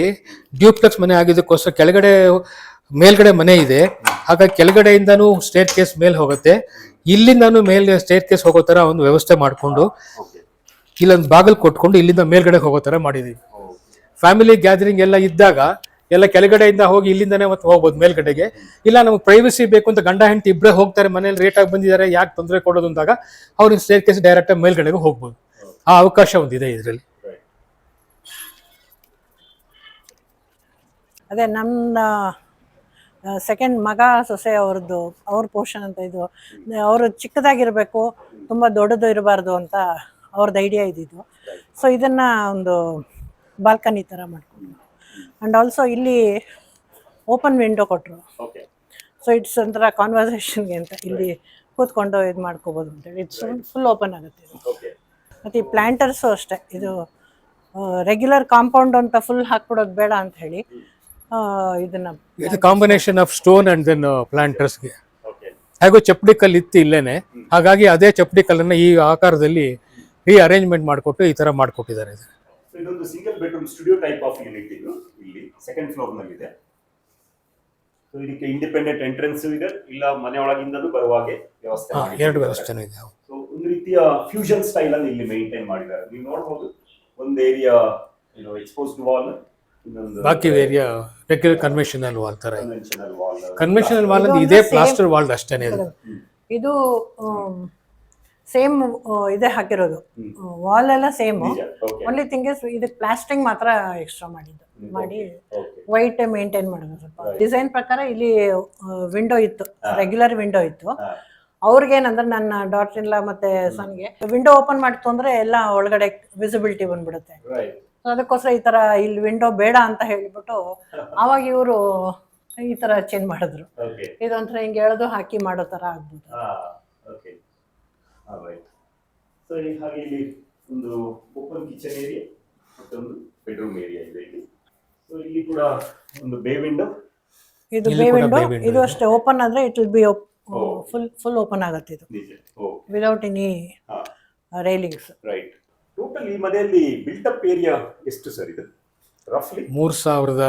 ಡ್ಯೂಪ್ಲೆಕ್ಸ್ ಮನೆ ಆಗಿದ್ದಕ್ಕೋಸ್ಕರ ಕೆಳಗಡೆ ಮೇಲ್ಗಡೆ ಮನೆ ಇದೆ. ಹಾಗಾಗಿ ಕೆಳಗಡೆಯಿಂದನೂ ಸ್ಟೇಟ್ ಕೇಸ್ ಮೇಲ್ ಹೋಗುತ್ತೆ. ಇಲ್ಲಿಂದನೂ ಮೇಲ್ ಸ್ಟೇಟ್ ಕೇಸ್ ಹೋಗೋ ತರ ಒಂದು ವ್ಯವಸ್ಥೆ ಮಾಡಿಕೊಂಡು. ಇಲ್ಲೊಂದು ಬಾಗಿಲು ಕೊಟ್ಕೊಂಡು ಇಲ್ಲಿಂದ ಮೇಲ್ಗಡೆ ಹೋಗೋ ತರ ಮಾಡಿದೀವಿ ಫ್ಯಾಮಿಲಿ ಗ್ಯಾದರಿಂಗ್ ಎಲ್ಲ ಇದ್ದಾಗ ಎಲ್ಲ ಕೆಳಗಡೆಯಿಂದ ಹೋಗಿ ಇಲ್ಲಿಂದನೇ ಮತ್ತೆ ಹೋಗ್ಬೋದು ಮೇಲ್ಗಡೆಗೆ. ಇಲ್ಲ ನಮಗೆ ಪ್ರೈವಸಿ ಬೇಕು ಅಂತ ಗಂಡ ಹೆಂಡತಿ ಇಬ್ಬರೇ ಹೋಗ್ತಾರೆ ಮನೇಲಿ ರೇಟ್ ಆಗಿ ಬಂದಿದ್ದಾರೆ ಯಾಕೆ ತೊಂದರೆ ಕೊಡೋದು ಅಂದಾಗ ಅವ್ರಿಗೆ ಸ್ಟೇರ್ ಕೇಸ್ ಡೈರೆಕ್ಟಾಗಿ ಮೇಲ್ಗಡೆಗೆ ಹೋಗ್ಬೋದು. ಆ ಅವಕಾಶ ಒಂದಿದೆ ಇದರಲ್ಲಿ. ಅದೇ ನನ್ನ ಸೆಕೆಂಡ್ ಮಗ ಸೊಸೆ ಅವ್ರದ್ದು ಅವ್ರ ಪೋರ್ಷನ್ ಅಂತ ಇದು. ಅವರು ಚಿಕ್ಕದಾಗಿರಬೇಕು ತುಂಬ ದೊಡ್ಡದು ಇರಬಾರ್ದು ಅಂತ ಅವ್ರದ್ದು ಐಡಿಯಾ ಇದ್ದಿದ್ದು. ಸೊ ಇದನ್ನು ಒಂದು ಬಾಲ್ಕನಿ ಥರ ಮಾಡ್ಕೊಂಡು ಆ್ಯಂಡ್ ಆಲ್ಸೋ ಇಲ್ಲಿ ಓಪನ್ ವಿಂಡೋ ಕೊಟ್ಟರು. ಸೊ ಇಟ್ಸ್ ಒಂಥರ ಕಾನ್ವರ್ಸೇಷನ್ಗೆ ಅಂತ ಇಲ್ಲಿ ಕೂತ್ಕೊಂಡು ಇದು ಮಾಡ್ಕೋಬೋದು ಅಂತೇಳಿ ಇಟ್ಸ್ ಫುಲ್ ಓಪನ್ ಆಗುತ್ತೆ. ಮತ್ತು ಈ ಪ್ಲ್ಯಾಂಟರ್ಸು ಅಷ್ಟೇ. ಇದು ರೆಗ್ಯುಲರ್ ಕಾಂಪೌಂಡ್ ಅಂತ ಫುಲ್ ಹಾಕ್ಬಿಡೋದು ಬೇಡ ಅಂತ ಹೇಳಿ. ಇದನ್ನ ಇದು combination of stone and then ಪ್ಲಾಂಟರ್ಸ್ಗೆ. ಹಾಗೂ ಚಪ್ಪಡಿ ಕಲ್ಲು ಇತ್ತು ಇಲ್ಲೇನೆ. ಹಾಗಾಗಿ ಅದೇ ಚಪ್ಪಡಿ ಕಲ್ಲನ್ನ ಈ ಆಕಾರದಲ್ಲಿ ರೀ ಅರೇಂಜ್ಮೆಂಟ್ ಮಾಡಿಕೊಟ್ಟು ಈ ತರ ಮಾಡಿಕೊಟ್ಟಿದ್ದಾರೆ ಇದು. ಇದೊಂದು single bedroom studio type of unit ಇದು ಇಲ್ಲಿ ಸೆಕೆಂಡ್ ಫ್ಲೋರ್ನಲ್ಲಿ ಇದೆ ಸೊ ಇದಕ್ಕೆ ಇಂಡಿಪೆಂಡೆಂಟ್ ಎಂಟ್ರೆನ್ಸ್ ಇದೆ. ಇಲ್ಲ ಮನೆ ಒಳಗಿಂದಲೂ ಬರುವ ಹಾಗೆ ವ್ಯವಸ್ಥೆ ಮಾಡಿದ್ದಾರೆ. ಎರಡು ವ್ಯವಸ್ಥೆನೂ ಇದೆ. ಸೊ ಒಂದು ರೀತಿಯ ಫ್ಯೂಷನ್ ಸ್ಟೈಲ್ ಅನ್ನು ಇಲ್ಲಿ ಮೇಂಟೈನ್ ಮಾಡಿದ್ದಾರೆ. ನೀವು ನೋಡಬಹುದು ಒಂದು ಏರಿಯಾ ಏನು ಎಕ್ಸ್ಪೋಸ್ಡ್ ವಾಲ್ ಬಾಕಿ ಏರಿಯಾ ರೆಗ್ಯುಲರ್ ಕನ್ವೆನ್ಷನಲ್ ವಾಲ್ ತರ ಇದೆ. ಕನ್ವೆನ್ಷನಲ್ ವಾಲ್ ಅಂದ್ರೆ ಇದೇ ಪ್ಲಾಸ್ಟರ್ ವಾಲ್ ಅಷ್ಟೇನೆ ಇದು ಇದು ಸೇಮ್ ಇದೇ ಹಾಕಿರೋದು. ವಾಲ್ ಎಲ್ಲ ಸೇಮ್ ಓನ್ಲಿ ಥಿಂಗ್ ಇಸ್ ಇದು ಪ್ಲಾಸ್ಟಿಂಗ್ ಮಾತ್ರ ಎಕ್ಸ್ಟ್ರಾ ಮಾಡಿದ್ದು. ಮಾಡಿ ವೈಟ್ ಮೇಂಟೈನ್ ಮಾಡೋದು ಸ್ವಲ್ಪ. ಡಿಸೈನ್ ಪ್ರಕಾರ ಇಲ್ಲಿ ವಿಂಡೋ ಇತ್ತು. ರೆಗ್ಯುಲರ್ ವಿಂಡೋ ಇತ್ತು. ಅವ್ರಿಗೇನಂದ್ರೆ ನನ್ನ ಡಾಟರ್ ಇಲ್ಲ ಮತ್ತೆ ಸನ್ಗೆ ವಿಂಡೋ ಓಪನ್ ಮಾಡ್ತು ಅಂದ್ರೆ ಎಲ್ಲ ಒಳಗಡೆ ವಿಸಿಬಿಲಿಟಿ ಬಂದ್ಬಿಡುತ್ತೆ. ಅದಕ್ಕೋಸ್ಕರ ಈ ತರ ಇಲ್ಲಿ ವಿಂಡೋ ಬೇಡ ಅಂತ ಹೇಳಿಬಿಟ್ಟು ಅವಾಗ ಇವರು ಈ ತರ ಚೇಂಜ್ ಮಾಡಿದ್ರು. ಓಕೆ ಇದೊಂಥರ ಹಿಂಗೆ ಎಳೆದು ಹಾಕಿ ಮಾಡೋ ತರ ಆಗ್ಬೋದು ಹಾ ಓಕೆ ರೈಟ್ ಸೊ ಹಾಗೆ ಇಲ್ಲಿ ಒಂದು ಓಪನ್ ಕಿಚನ್ ಏರಿಯಾ ಮತ್ತೊಂದು ಬೆಡ್ರೂಮ್ ಏರಿಯಾ ಇದೆ ಇಲ್ಲಿ. ಸೊ ಇಲ್ಲಿ ಕೂಡ ಒಂದು ಬೇ ವಿಂಡೋ ಇದು ಬೇ ವಿಂಡೋ ಇದು ಅಷ್ಟೇ ಓಪನ್ ಆದ್ರೆ it will be full full open ಆಗುತ್ತೆ ಇದು. ವಿದೌಟ್ ಎನಿ ಹಾ. ರೈಲಿಂಗ್ಸ್ ರೈಟ್ ಟೋಟಲ್ ಈ ಮನೆಯಲ್ಲಿ ಬಿಲ್ಟ್ ಅಪ್ ಏರಿಯಾ ಎಷ್ಟು ಸರ್ ಇದು? ರಫ್ಲಿ ಮೂರ್ ಸಾವಿರದ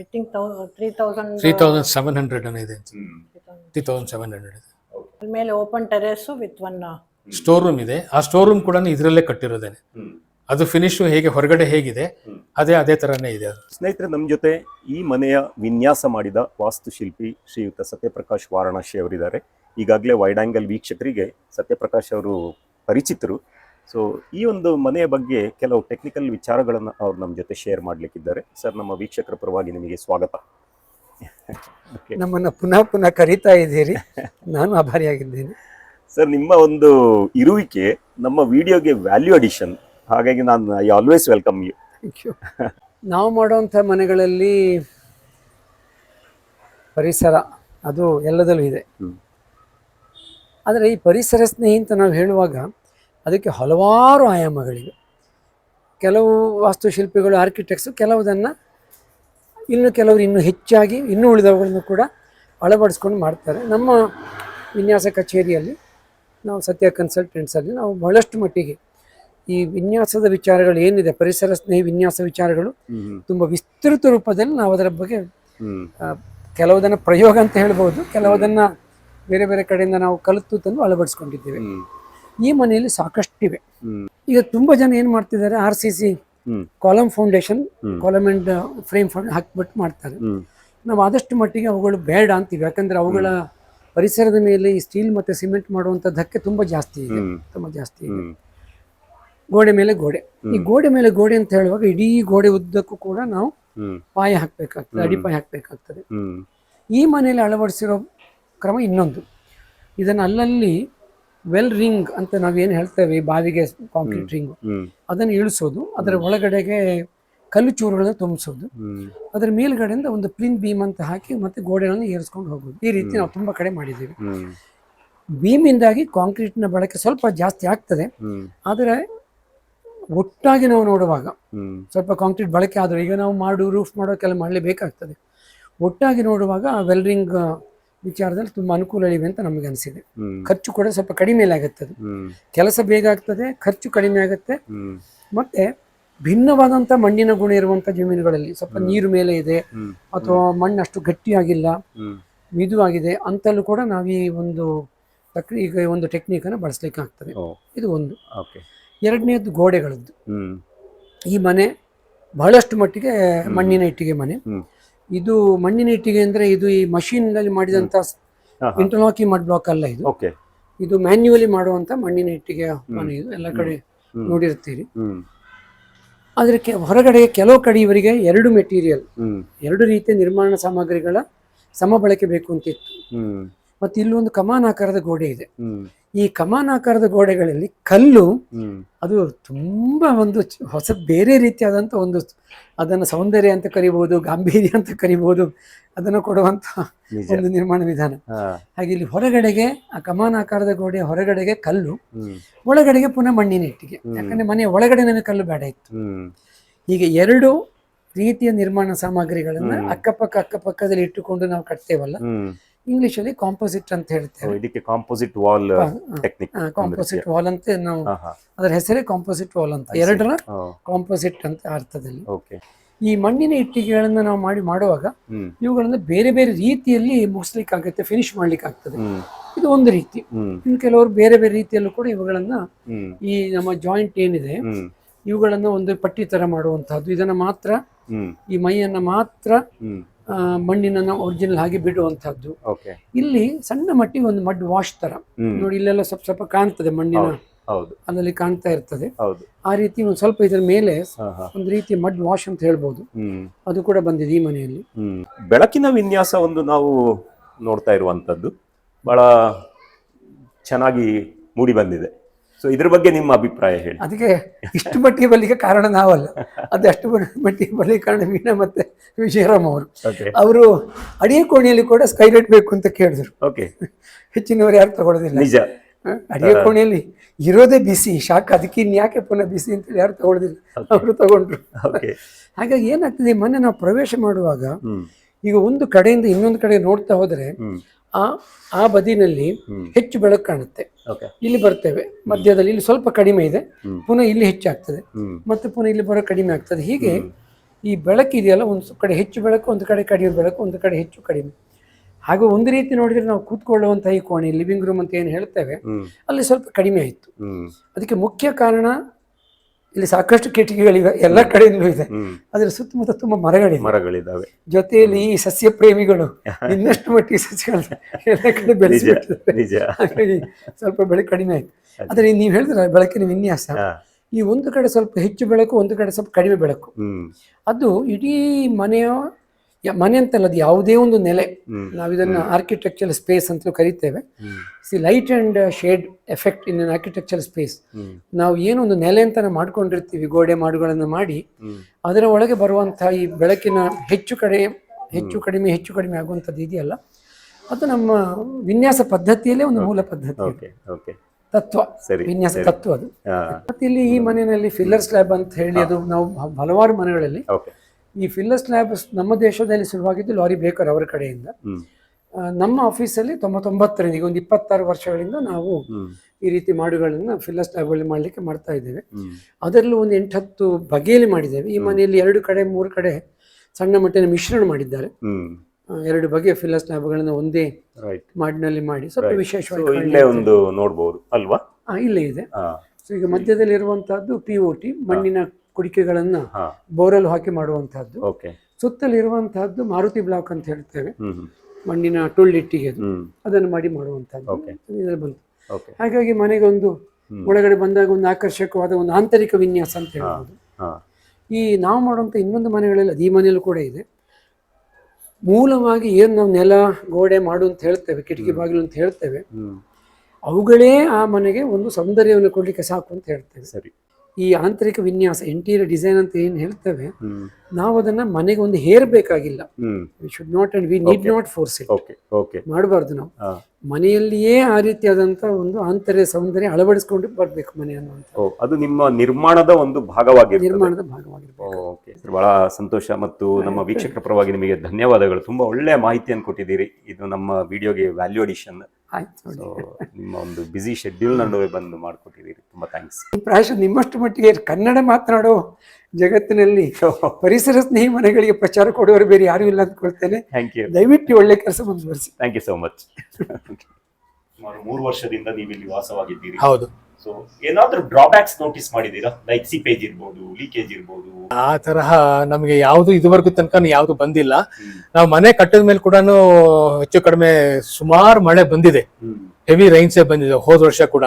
I think three thousand three thousand seven hundred ಅನ್ನೋ ಇದೆ. ತ್ರೀ ತೌಸಂಡ್ ಸೆವೆನ್ ಹಂಡ್ರೆಡ್ ಇದೆ. ಮೇಲೆ open terrace with one store room ಇದೆ. ಆ ಸ್ಟೋರ್ ರೂಮ್ ಕೂಡ ಇದರಲ್ಲೇ ಕಟ್ಟಿರೋದೇನೆ. ಅದು ಫಿನಿಶ್ ಹೇಗೆ ಹೊರಗಡೆ ಹೇಗಿದೆ ಅದೇ ಅದೇ ತರನೇ ಇದೆ ಅದು. ಸ್ನೇಹಿತರೆ ನಮ್ಮ ಜೊತೆ ಈ ಮನೆಯ ವಿನ್ಯಾಸ ಮಾಡಿದ ವಾಸ್ತುಶಿಲ್ಪಿ ಶ್ರೀಯುತ ಸತ್ಯಪ್ರಕಾಶ್ ವಾರಣಾಸಿ ಅವರಿದ್ದಾರೆ. ಈಗಾಗಲೇ ವೈಡ್ ಆಂಗಲ್ ವೀಕ್ಷಕರಿಗೆ ಸತ್ಯಪ್ರಕಾಶ್ ಅವರು ಪರಿಚಿತರು. ಸೊ ಈ ಒಂದು ಮನೆಯ ಬಗ್ಗೆ ಕೆಲವು ಟೆಕ್ನಿಕಲ್ ವಿಚಾರಗಳನ್ನು ಅವ್ರು ನಮ್ಮ ಜೊತೆ ಶೇರ್ ಮಾಡಲಿಕ್ಕಿದ್ದಾರೆ. ಸರ್ ನಮ್ಮ ವೀಕ್ಷಕರ ಪರವಾಗಿ ನಿಮಗೆ ಸ್ವಾಗತ. [laughs] ಓಕೆ ನಮ್ಮನ್ನು ಪುನಃ ಪುನಃ ಕರೀತಾ ಇದ್ದೀರಿ. ನಾನು ಆಭಾರಿಯಾಗಿದ್ದೇನೆ. ಸರ್ ನಿಮ್ಮ ಒಂದು ಇರುವಿಕೆ ನಮ್ಮ ವಿಡಿಯೋಗೆ ವ್ಯಾಲ್ಯೂ ಅಡಿಷನ್ ಹಾಗಾಗಿ ನಾನು ಐ ಆಲ್ವೇಸ್ ವೆಲ್ಕಮ್ ಯು. ನಾವು ಮಾಡುವಂಥ ಮನೆಗಳಲ್ಲಿ ಪರಿಸರ ಅದು ಎಲ್ಲದಲ್ಲೂ ಇದೆ. ಆದರೆ ಈ ಪರಿಸರ ಸ್ನೇಹಿ ಅಂತ ನಾವು ಹೇಳುವಾಗ ಅದಕ್ಕೆ ಹಲವಾರು ಆಯಾಮಗಳಿವೆ. ಕೆಲವು ವಾಸ್ತುಶಿಲ್ಪಿಗಳು ಆರ್ಕಿಟೆಕ್ಟ್ಸು ಕೆಲವುದನ್ನು ಇನ್ನು ಕೆಲವರು ಇನ್ನೂ ಹೆಚ್ಚಾಗಿ ಇನ್ನೂ ಉಳಿದವುಗಳನ್ನು ಕೂಡ ಅಳವಡಿಸ್ಕೊಂಡು ಮಾಡ್ತಾರೆ. ನಮ್ಮ ವಿನ್ಯಾಸ ಕಚೇರಿಯಲ್ಲಿ ನಾವು ಸತ್ಯ ಕನ್ಸಲ್ಟೆಂಟ್ಸಲ್ಲಿ ನಾವು ಬಹಳಷ್ಟು ಮಟ್ಟಿಗೆ ಈ ವಿನ್ಯಾಸದ ವಿಚಾರಗಳು ಏನಿದೆ ಪರಿಸರ ಸ್ನೇಹಿ ವಿನ್ಯಾಸ ವಿಚಾರಗಳು ತುಂಬ ವಿಸ್ತೃತ ರೂಪದಲ್ಲಿ ನಾವು ಅದರ ಬಗ್ಗೆ ಕೆಲವುದನ್ನು ಪ್ರಯೋಗ ಅಂತ ಹೇಳ್ಬೋದು ಕೆಲವುದನ್ನು ಬೇರೆ ಬೇರೆ ಕಡೆಯಿಂದ ನಾವು ಕಲಿತು ತಂದು ಅಳವಡಿಸ್ಕೊಂಡಿದ್ದೇವೆ. ಈ ಮನೆಯಲ್ಲಿ ಸಾಕಷ್ಟಿವೆ. ಇವೆ ಈಗ ತುಂಬಾ ಜನ ಏನ್ ಮಾಡ್ತಿದ್ದಾರೆ R C C column foundation. Column and frame found ಹಾಕ್ಬಿಟ್ಟು ಮಾಡ್ತಾರೆ. ನಾವು ಆದಷ್ಟು ಮಟ್ಟಿಗೆ ಅವುಗಳು ಬೇಡ ಅಂತೀವಿ. ಯಾಕಂದ್ರೆ ಅವುಗಳ ಪರಿಸರದ ಮೇಲೆ ಈ ಸ್ಟೀಲ್ ಮತ್ತೆ ಸಿಮೆಂಟ್ ಮಾಡುವಂತ ಧಕ್ಕೆ ತುಂಬಾ ಜಾಸ್ತಿ ಇದೆ. ತುಂಬಾ ಜಾಸ್ತಿ ಇದೆ. ಗೋಡೆ ಮೇಲೆ ಗೋಡೆ. ಈ ಗೋಡೆ ಮೇಲೆ ಗೋಡೆ ಅಂತ ಹೇಳುವಾಗ ಇಡೀ ಗೋಡೆ ಉದ್ದಕ್ಕೂ ಕೂಡ ನಾವು ಪಾಯ ಹಾಕ್ಬೇಕಾಗ್ತದೆ ಅಡಿಪಾಯ ಹಾಕ್ಬೇಕಾಗ್ತದೆ. ಈ ಮನೆಯಲ್ಲಿ ಅಳವಡಿಸಿರೋ ಕ್ರಮ ಇನ್ನೊಂದು. ಇದನ್ನು ಅಲ್ಲಲ್ಲಿ ವೆಲ್ ರಿಂಗ್ ಅಂತ ನಾವೇನು ಹೇಳ್ತೇವೆ ಬಾವಿಗೆ ಕಾಂಕ್ರೀಟ್ ರಿಂಗ್ ಅದನ್ನು ಇಳಿಸೋದು ಅದರ ಒಳಗಡೆಗೆ ಕಲ್ಲು ಚೂರುಗಳನ್ನ ತುಂಬಿಸೋದು ಅದರ ಮೇಲ್ಗಡೆಯಿಂದ ಒಂದು ಪ್ಲಿನ್ ಬೀಮ್ ಅಂತ ಹಾಕಿ ಮತ್ತೆ ಗೋಡೆಗಳನ್ನು ಏರಿಸ್ಕೊಂಡು ಹೋಗೋದು. ಈ ರೀತಿ ನಾವು ತುಂಬ ಕಡೆ ಮಾಡಿದ್ದೀವಿ. ಬೀಮಿಂದಾಗಿ ಕಾಂಕ್ರೀಟ್ನ ಬಳಕೆ ಸ್ವಲ್ಪ ಜಾಸ್ತಿ ಆಗ್ತದೆ. ಆದರೆ ಒಟ್ಟಾಗಿ ನಾವು ನೋಡುವಾಗ ಸ್ವಲ್ಪ ಕಾಂಕ್ರೀಟ್ ಬಳಕೆ ಆದರೆ ಈಗ ನಾವು ಮಾಡು ರೂಫ್ ಮಾಡೋಕ್ಕೆಲ್ಲ ಮಾಡಲೇಬೇಕಾಗ್ತದೆ. ಒಟ್ಟಾಗಿ ನೋಡುವಾಗ ವೆಲ್ರಿಂಗ್ ವಿಚಾರದಲ್ಲಿ ತುಂಬ ಅನುಕೂಲಗಳಿವೆ ಅಂತ ನಮಗೆ ಅನಿಸಿದೆ. ಖರ್ಚು ಕೂಡ ಸ್ವಲ್ಪ ಕಡಿಮೆ ಆಗುತ್ತೆ ಅದು ಕೆಲಸ ಬೇಗ ಆಗ್ತದೆ ಖರ್ಚು ಕಡಿಮೆ ಆಗುತ್ತೆ. ಮತ್ತೆ ಭಿನ್ನವಾದಂಥ ಮಣ್ಣಿನ ಗುಣ ಇರುವಂಥ ಜಮೀನುಗಳಲ್ಲಿ ಸ್ವಲ್ಪ ನೀರು ಮೇಲೆ ಇದೆ ಅಥವಾ ಮಣ್ಣು ಅಷ್ಟು ಗಟ್ಟಿಯಾಗಿಲ್ಲ ಮಿದು ಮಿದುವಾಗಿದೆ ಅಂತಲ್ಲೂ ಕೂಡ ನಾವು ಈ ಒಂದು ಪ್ರಕ್ರಿಯೆ ಈಗ ಒಂದು ಟೆಕ್ನಿಕನ್ನು ಬಳಸಲಿಕ್ಕೆ ಆಗ್ತದೆ. ಇದು ಒಂದು. ಎರಡನೇದು ಗೋಡೆಗಳದ್ದು. ಈ ಮನೆ ಬಹಳಷ್ಟು ಮಟ್ಟಿಗೆ ಮಣ್ಣಿನ ಇಟ್ಟಿಗೆ ಮನೆ. ಇದು ಮಣ್ಣಿನ ಇಟ್ಟಿಗೆ ಅಂದ್ರೆ ಇದು ಈ ಮಷೀನ್ನಲ್ಲಿ ನಲ್ಲಿ ಮಾಡಿದಂತ. ಇಂಟರ್ಲಾಕಿ ಮಡ್ ಬ್ಲಾಕ್ ಅಲ್ಲ ಇದು. ಇದು ಮ್ಯಾನ್ಯುವಲಿ ಮಾಡುವಂತ ಮಣ್ಣಿನ ಇಟ್ಟಿಗೆ ಮನೆ ಇದು. ಎಲ್ಲ ಕಡೆ ನೋಡಿರ್ತೀರಿ. ಅದಕ್ಕೆ ಹೊರಗಡೆ ಕೆಲವು ಕಡೆ ಇವರಿಗೆ ಎರಡು ಮೆಟೀರಿಯಲ್ ಎರಡು ರೀತಿಯ ನಿರ್ಮಾಣ ಸಾಮಗ್ರಿಗಳ ಸಮಬಳಕೆ ಬೇಕು ಅಂತಿತ್ತು ಮತ್ತು ಇಲ್ಲೊಂದು ಕಮಾನಾಕಾರದ ಗೋಡೆ ಇದೆ. ಈ ಕಮಾನಾಕಾರದ ಗೋಡೆಗಳಲ್ಲಿ ಕಲ್ಲು ಅದು ತುಂಬಾ ಒಂದು ಹೊಸ ಬೇರೆ ರೀತಿಯಾದಂಥ ಒಂದು ಅದನ್ನ ಸೌಂದರ್ಯ ಅಂತ ಕರಿಬಹುದು ಗಾಂಭೀರ್ಯ ಅಂತ ಕರಿಬಹುದು ಅದನ್ನು ಕೊಡುವಂತ ಒಂದು ನಿರ್ಮಾಣ ವಿಧಾನ. ಹಾಗೆ ಇಲ್ಲಿ ಹೊರಗಡೆಗೆ ಆ ಕಮಾನಾಕಾರದ ಗೋಡೆ ಹೊರಗಡೆಗೆ ಕಲ್ಲು ಒಳಗಡೆಗೆ ಪುನಃ ಮಣ್ಣಿನ ಇಟ್ಟಿಗೆ. ಯಾಕಂದ್ರೆ ಮನೆ ಒಳಗಡೆ ನನಗೆ ಕಲ್ಲು ಬೇಡ ಇತ್ತು. ಹೀಗೆ ಎರಡು ರೀತಿಯ ನಿರ್ಮಾಣ ಸಾಮಗ್ರಿಗಳನ್ನ. ಅಕ್ಕಪಕ್ಕ ಅಕ್ಕಪಕ್ಕದಲ್ಲಿ ಇಟ್ಟುಕೊಂಡು ನಾವು ಕಟ್ತೇವಲ್ಲ ಹ್ಮ್ ಇಂಗ್ಲಿಷಲ್ಲಿ ಕಾಂಪೋಸಿಟ್ ಅಂತ ಹೇಳ್ತೇವೆ. ಇದಕ್ಕೆ composite wall technique composite wall ಅಂತ ನಾವು ಅದರ ಹೆಸರೇ ಕಾಂಪೋಸಿಟ್ ವಾಲ್ ಅಂತ. ಎರಡರ ಕಾಂಪೋಸಿಟ್ ಅಂತ ಅರ್ಥದಲ್ಲಿ. ಓಕೆ ಈ ಮಣ್ಣಿನ ಇಟ್ಟಿಗೆಗಳನ್ನ ನಾವು ಮಾಡಿ ಮಾಡುವಾಗ ಇವುಗಳನ್ನ ಬೇರೆ ಬೇರೆ ರೀತಿಯಲ್ಲಿ ಮುಗಿಸ್ಲಿಕ್ಕೆ ಆಗುತ್ತೆ ಫಿನಿಶ್ ಮಾಡ್ಲಿಕ್ಕೆ ಆಗ್ತದೆ ಇದು ಒಂದು ರೀತಿ. ಇನ್ನು ಕೆಲವರು ಬೇರೆ ಬೇರೆ ರೀತಿಯಲ್ಲೂ ಕೂಡ ಇವುಗಳನ್ನ ಈ ನಮ್ಮ ಜಾಯಿಂಟ್ ಏನಿದೆ ಇವುಗಳನ್ನ ಒಂದು ಪಟ್ಟಿ ತರ ಮಾಡುವಂತಹದ್ದು. ಇದನ್ನ ಮಾತ್ರ ಈ ಮೈಯನ್ನ ಮಾತ್ರ ಮಣ್ಣಿನ ಒರಿಜಿನಲ್ ಹಾಗೆ ಬಿಡುವಂತಹದ್ದು. ಓಕೆ ಇಲ್ಲಿ ಸಣ್ಣ ಮಟ್ಟಿಗೆ ಒಂದು ಮಡ್ ವಾಶ್ ತರ. ನೋಡಿ ಇಲ್ಲೆಲ್ಲ ಸ್ವಲ್ಪ ಸ್ವಲ್ಪ ಕಾಣ್ತದೆ ಮಣ್ಣಿನ ಹೌದು ಅಲ್ಲಲ್ಲಿ ಕಾಣ್ತಾ ಇರ್ತದೆ. ಹೌದು. ಆ ರೀತಿ ಒಂದು ಸ್ವಲ್ಪ ಇದರ ಮೇಲೆ ಒಂದು ರೀತಿ ಮಡ್ ವಾಶ್ ಅಂತ ಹೇಳ್ಬೋದು. ಅದು ಕೂಡ ಬಂದಿದೆ ಈ ಮನೆಯಲ್ಲಿ. ಬೆಳಕಿನ ವಿನ್ಯಾಸ ಒಂದು ನಾವು ನೋಡ್ತಾ ಇರುವಂತದ್ದು. ಬಹಳ ಚೆನ್ನಾಗಿ ಮೂಡಿ ಬಂದಿದೆ. ಸೊ ಇದ್ರ ಬಗ್ಗೆ ನಿಮ್ಮ ಅಭಿಪ್ರಾಯ ಹೇಳಿ. ಅದಕ್ಕೆ ಇಷ್ಟು ಮಟ್ಟಿಗೆ ಬರಲಿಕ್ಕೆ ಕಾರಣ ನಾವಲ್ಲ. ಅದು ಅಷ್ಟು ಮಟ್ಟಿಗೆ ಬರಲಿಕ್ಕೆ ಕಾರಣ ವೀಣಾ ಮತ್ತೆ ವಿಜಯರಾಮ್ ಅವರು. ಅವರು ಅಡಿಗೆ ಕೋಣೆಯಲ್ಲಿ ಕೂಡ ಸ್ಕೈಲೈಟ್ ಬೇಕು ಅಂತ ಕೇಳಿದ್ರು. ಓಕೆ ಹೆಚ್ಚಿನವರು ಯಾರು ತಗೊಳ್ಳೋದಿಲ್ಲ. ನಿಜ? ಅಡಿಗೆ ಕೋಣೆಯಲ್ಲಿ ಇರೋದೇ ಬಿಸಿ ಶಾಖ ಅದಕ್ಕೆ ಇನ್ನು ಯಾಕೆ ಪುನಃ ಬಿಸಿ ಅಂತೇಳಿ ಯಾರು ತಗೊಳ್ಳೋದಿಲ್ಲ. ಅವರು ತಗೊಂಡ್ರು. ಹಾಗಾಗಿ ಏನಾಗ್ತದೆ ಮೊನ್ನೆ ಮನೆ ನಾವು ಪ್ರವೇಶ ಮಾಡುವಾಗ ಈಗ ಒಂದು ಕಡೆಯಿಂದ ಇನ್ನೊಂದು ಕಡೆ ನೋಡ್ತಾ ಹೋದ್ರೆ ಆ ಆ ಬದಿನಲ್ಲಿ ಹೆಚ್ಚು ಬೆಳಕು ಕಾಣುತ್ತೆ. ಇಲ್ಲಿ ಬರ್ತೇವೆ. ಮಧ್ಯದಲ್ಲಿ ಇಲ್ಲಿ ಸ್ವಲ್ಪ ಕಡಿಮೆ ಇದೆ. ಪುನಃ ಇಲ್ಲಿ ಹೆಚ್ಚಾಗ್ತದೆ. ಮತ್ತೆ ಪುನಃ ಇಲ್ಲಿ ಬರೋ ಕಡಿಮೆ ಆಗ್ತದೆ. ಹೀಗೆ ಈ ಬೆಳಕು ಇದೆಯಲ್ಲ ಒಂದು ಕಡೆ ಹೆಚ್ಚು ಬೆಳಕು ಒಂದು ಕಡೆ ಕಡಿಮೆ ಬೆಳಕು ಒಂದು ಕಡೆ ಹೆಚ್ಚು ಕಡಿಮೆ. ಹಾಗೆ ಒಂದು ರೀತಿ ನೋಡಿದ್ರೆ ನಾವು ಕೂತ್ಕೊಳ್ಳುವಂತಹ ಈ ಕೋಣೆ ಲಿವಿಂಗ್ ರೂಮ್ ಅಂತ ಏನು ಹೇಳ್ತೇವೆ ಅಲ್ಲಿ ಸ್ವಲ್ಪ ಕಡಿಮೆ ಆಯಿತು. ಅದಕ್ಕೆ ಮುಖ್ಯ ಕಾರಣ ಇಲ್ಲಿ ಸಾಕಷ್ಟು ಕಿಟಕಿಗಳಿವೆ. ಎಲ್ಲ ಕಡೆಯಲ್ಲೂ ಇದೆ. ಅದರ ಸುತ್ತಮುತ್ತ ತುಂಬಾ ಮರಗಳಿವೆ. ಮರಗಳಿದ್ದಾವೆ ಜೊತೆಯಲ್ಲಿ ಈ ಸಸ್ಯ ಪ್ರೇಮಿಗಳು ಇನ್ನಷ್ಟು ಮಟ್ಟಿಗೆ ಸಸ್ಯಗಳ ಎಲ್ಲ ಕಡೆ ಬೆಳೆಸಿ ಹಾಗಾಗಿ ಸ್ವಲ್ಪ ಬೆಳೆ ಕಡಿಮೆ ಆಯ್ತು. ಆದರೆ ನೀವು ಹೇಳಿದ್ರೆ ಬೆಳಕಿನ ವಿನ್ಯಾಸ. ಈ ಒಂದು ಕಡೆ ಸ್ವಲ್ಪ ಹೆಚ್ಚು ಬೆಳಕು ಒಂದು ಕಡೆ ಸ್ವಲ್ಪ ಕಡಿಮೆ ಬೆಳಕು. ಅದು ಇಡೀ ಮನೆಯ ಮನೆ ಅಂತಲ್ಲ ಅದು ಯಾವುದೇ ಒಂದು ನೆಲೆ ನಾವಿದನ್ನ ನಾವು ಇದನ್ನು ಆರ್ಕಿಟೆಕ್ಚರ್ ಸ್ಪೇಸ್ ಅಂತಲೂ ಕರಿತೇವೆ. See light and shade effect in an architecture space ನಾವು ಏನು ಒಂದು ನೆಲೆ ಅಂತ ಮಾಡ್ಕೊಂಡಿರ್ತೀವಿ ಗೋಡೆ ಮಾಡುಗಳನ್ನು ಮಾಡಿ ಅದರ ಒಳಗೆ ಬರುವಂತಹ ಈ ಬೆಳಕಿನ ಹೆಚ್ಚು ಕಡೆ ಹೆಚ್ಚು ಕಡಿಮೆ ಹೆಚ್ಚು ಕಡಿಮೆ ಆಗುವಂಥದ್ದು ಇದೆಯಲ್ಲ ಅದು ನಮ್ಮ ವಿನ್ಯಾಸ ಪದ್ಧತಿಯಲ್ಲೇ ಒಂದು ಮೂಲ ಪದ್ಧತಿ ತತ್ವ ಸರಿ ವಿನ್ಯಾಸ ತತ್ವ ಅದು. ಮತ್ತೆ ಇಲ್ಲಿ ಈ ಮನೆಯಲ್ಲಿ ಫಿಲ್ಲರ್ ಸ್ಲ್ಯಾಬ್ ಅಂತ ಹೇಳಿ ಅದು ನಾವು ಹಲವಾರು ಮನೆಗಳಲ್ಲಿ ಈ ಫಿಲ್ಲರ್ ಸ್ಲ್ಯಾಬ್ ನಮ್ಮ ದೇಶದಲ್ಲಿ ಶುರುವಾಗಿದ್ದು ಲಾರಿ ಬೇಕರ್ ಅವರ ಕಡೆಯಿಂದ. ನಮ್ಮ ಆಫೀಸಲ್ಲಿ ತೊಂಬತ್ತೊಂಬತ್ತರಿಂದ ಈಗ ಒಂದು ಇಪ್ಪತ್ತಾರು ವರ್ಷಗಳಿಂದ ನಾವು ಈ ರೀತಿ ಮಾಡುಗಳನ್ನು ಫಿಲ್ಲರ್ ಸ್ಲ್ಯಾಬ್ಗಳಲ್ಲಿ ಮಾಡಲಿಕ್ಕೆ ಮಾಡ್ತಾ ಇದ್ದೇವೆ. ಅದರಲ್ಲೂ ಒಂದು ಎಂಟತ್ತು ಬಗೆಯಲ್ಲಿ ಮಾಡಿದ್ದೇವೆ. ಈ ಮನೆಯಲ್ಲಿ ಎರಡು ಕಡೆ ಮೂರು ಕಡೆ ಸಣ್ಣ ಮಟ್ಟಿನ ಮಿಶ್ರಣ ಮಾಡಿದ್ದಾರೆ. ಎರಡು ಬಗೆಯ ಫಿಲ್ಲರ್ ಸ್ಲ್ಯಾಬ್ಗಳನ್ನು ಒಂದೇ ಮಾಡಿನಲ್ಲಿ ಮಾಡಿ ಸ್ವಲ್ಪ ವಿಶೇಷವಾಗಿ ಇಲ್ಲೇ ಒಂದು ನೋಡಬಹುದು ಅಲ್ವಾ? ಇಲ್ಲೇ ಇದೆ. ಸೊ ಈಗ ಮಧ್ಯದಲ್ಲಿ ಇರುವಂತಹದ್ದು ಪಿ ಒ ಟಿ ಮಣ್ಣಿನ ಕುಡಿಕೆಗಳನ್ನು ಬೋರಲ್ ಹಾಕಿ ಮಾಡುವಂತಹದ್ದು. ಸುತ್ತಲಿರುವಂತಹದ್ದು ಮಾರುತಿ ಬ್ಲಾಕ್ ಅಂತ ಹೇಳ್ತೇವೆ. ಮಣ್ಣಿನ ಟೊಳ್ಳಿಟ್ಟಿಗೆ ಅದನ್ನು ಮಾಡಿ ಮಾಡುವಂತಹದ್ದು. ಇದರಲ್ಲಿ ಬಂತು. ಹಾಗಾಗಿ ಮನೆಗೊಂದು ಒಂದು ಒಳಗಡೆ ಬಂದಾಗ ಒಂದು ಆಕರ್ಷಕವಾದ ಒಂದು ಆಂತರಿಕ ವಿನ್ಯಾಸ ಅಂತ ಹೇಳ್ಬೋದು. ಈ ನಾವು ಮಾಡುವಂಥ ಇನ್ನೊಂದು ಮನೆಗಳಲ್ಲಿ ಅದು ಈ ಮನೆಯಲ್ಲೂ ಕೂಡ ಇದೆ. ಮೂಲವಾಗಿ ಏನು ನಾವು ನೆಲ ಗೋಡೆ ಮಾಡು ಅಂತ ಹೇಳ್ತೇವೆ ಕಿಟಕಿ ಬಾಗಿಲು ಅಂತ ಹೇಳ್ತೇವೆ. ಅವುಗಳೇ ಆ ಮನೆಗೆ ಒಂದು ಸೌಂದರ್ಯವನ್ನು ಕೊಡಲಿಕ್ಕೆ ಸಾಕು ಅಂತ ಹೇಳ್ತೇವೆ. ಸರಿ. ಈ ಆಂತರಿಕ ವಿನ್ಯಾಸ ಇಂಟೀರಿಯರ್ ಡಿಸೈನ್ ಅಂತ ಏನು ಹೇಳ್ತೇವೆ ನಾವು ಅದನ್ನ ಮನೆಗೆ ಒಂದು ಹೇರ್ಬೇಕಾಗಿಲ್ಲ we should not and we need not force it okay okay ಮಾಡಬಾರ್ದು ನಾವು. ಮನೆಯಲ್ಲಿಯೇ ಆ ರೀತಿಯಾದಂತ ಒಂದು ಆಂತರ್ಯ ಸೌಂದರ್ಯ ಅಳವಡಿಸಿಕೊಂಡು ಬರಬೇಕು ಮನೆ ಅನ್ನುವಂಥ ಅದು ನಿಮ್ಮ ನಿರ್ಮಾಣದ ಒಂದು ಭಾಗವಾಗಿ ನಿರ್ಮಾಣದ ಭಾಗವಾಗಿರ್ಬೇಕು. ಬಹಳ ಸಂತೋಷ ಮತ್ತು ನಮ್ಮ [laughs] ವೀಕ್ಷಕರ ಪರವಾಗಿ ನಿಮಗೆ ಧನ್ಯವಾದಗಳು. ತುಂಬಾ ಒಳ್ಳೆಯ ಮಾಹಿತಿಯನ್ನು ಕೊಟ್ಟಿದ್ದೀರಿ. ಇದು ನಮ್ಮ ವಿಡಿಯೋಗೆ ವ್ಯಾಲ್ಯೂ ಅಡಿಷನ್ ಆಯ್ತು. ಸೊ ನಿಮ್ಮ ಒಂದು ಬಿಸಿ ಶೆಡ್ಯೂಲ್ ನಡುವೆ ಬಂದು ಮಾಡಿಕೊಟ್ಟಿದ್ದೀರಿ. ತುಂಬಾ ಥ್ಯಾಂಕ್ಸ್ ಪ್ರಾಯಶಃ ನಿಮ್ಮಷ್ಟು ಮಟ್ಟಿಗೆ ಕನ್ನಡ ಮಾತನಾಡೋ ಜಗತ್ತಿನಲ್ಲಿ ಪರಿಸರ ಸ್ನೇಹಿ ಮನೆಗಳಿಗೆ ಪ್ರಚಾರ ಕೊಡುವವರು ಬೇರೆ ಯಾರು ಇಲ್ಲ ಅಂದ್ಕೊಳ್ತೇನೆ. ಥ್ಯಾಂಕ್ ಯು ದಯವಿಟ್ಟು ಒಳ್ಳೆ ಕೆಲಸ ಮುಂದುವರಿಸಿ. ಥ್ಯಾಂಕ್ ಯು ಸೋ ಮಚ್ ಸುಮಾರು ಮೂರು ವರ್ಷದಿಂದ ನೀವು ಇಲ್ಲಿ ವಾಸವಾಗಿದ್ದೀರಿ. ಹೌದು. ಸೊ ಏನಾದ್ರೂ ಡ್ರಾಬ್ಯಾಕ್ಸ್ ನೋಟಿಸ್ ಮಾಡಿದೀರಾ ಲೈಕ್ ಸಿಪೇಜ್ ಇರ್ಬೋದು ಲೀಕೇಜ್ ಇರ್ಬೋದು? ಆ ತರಹ ನಮಗೆ ಯಾವುದು ಇದುವರೆಗೂ ತನಕ ಯಾವುದು ಬಂದಿಲ್ಲ. ನಾವು ಮನೆ ಕಟ್ಟದ ಮೇಲೆ ಕೂಡ ಹೆಚ್ಚು ಕಡಿಮೆ ಸುಮಾರು ಮಳೆ ಬಂದಿದೆ. ಹೆವಿ ರೈನ್ಸೇ ಬಂದಿದೆ ಹೋದ ವರ್ಷ ಕೂಡ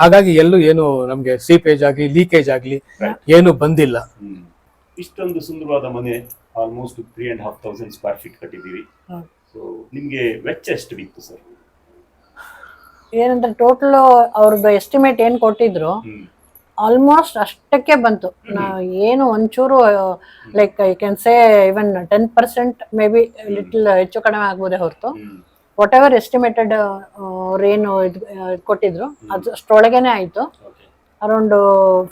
ಹಾಗಾಗಿ ಎಲ್ಲೂ ಏನು ನಮ್ಗೆ ಸೀಪೇಜ್ ಆಗ್ಲಿ ಲೀಕೇಜ್ ಆಗ್ಲಿ ಏನು ಬಂದಿಲ್ಲ. ಇಷ್ಟೊಂದು ಸುಂದರವಾದ ಮನೆ almost three and half thousand square feet ಕಟ್ಟಿದ್ದೀವಿ. So ನಿಮ್ಗೆ ವೆಚ್ಚ ಎಷ್ಟು ಬಿತ್ತು ಸರ್? ಏನಂದ್ರೆ ಟೋಟಲ್ ಅವ್ರದ್ದು ಎಸ್ಟಿಮೇಟ್ ಏನ್ ಕೊಟ್ಟಿದ್ರು ಆಲ್ಮೋಸ್ಟ್ ಅಷ್ಟಕ್ಕೆ ಬಂತು. ನಾವು ಏನು ಒಂಚೂರು like I can say even ten percent may be little ಹೆಚ್ಚು ಕಡಿಮೆ ಆಗ್ಬೋದೇ ಹೊರತು. ವಾಟ್ ಎವರ್ ಎಸ್ಟಿಮೇಟೆಡ್ ಏನು ಇದು ಕೊಟ್ಟಿದ್ರು ಅದು ಅಷ್ಟರೊಳಗೇನೆ ಆಯ್ತು. ಅರೌಂಡ್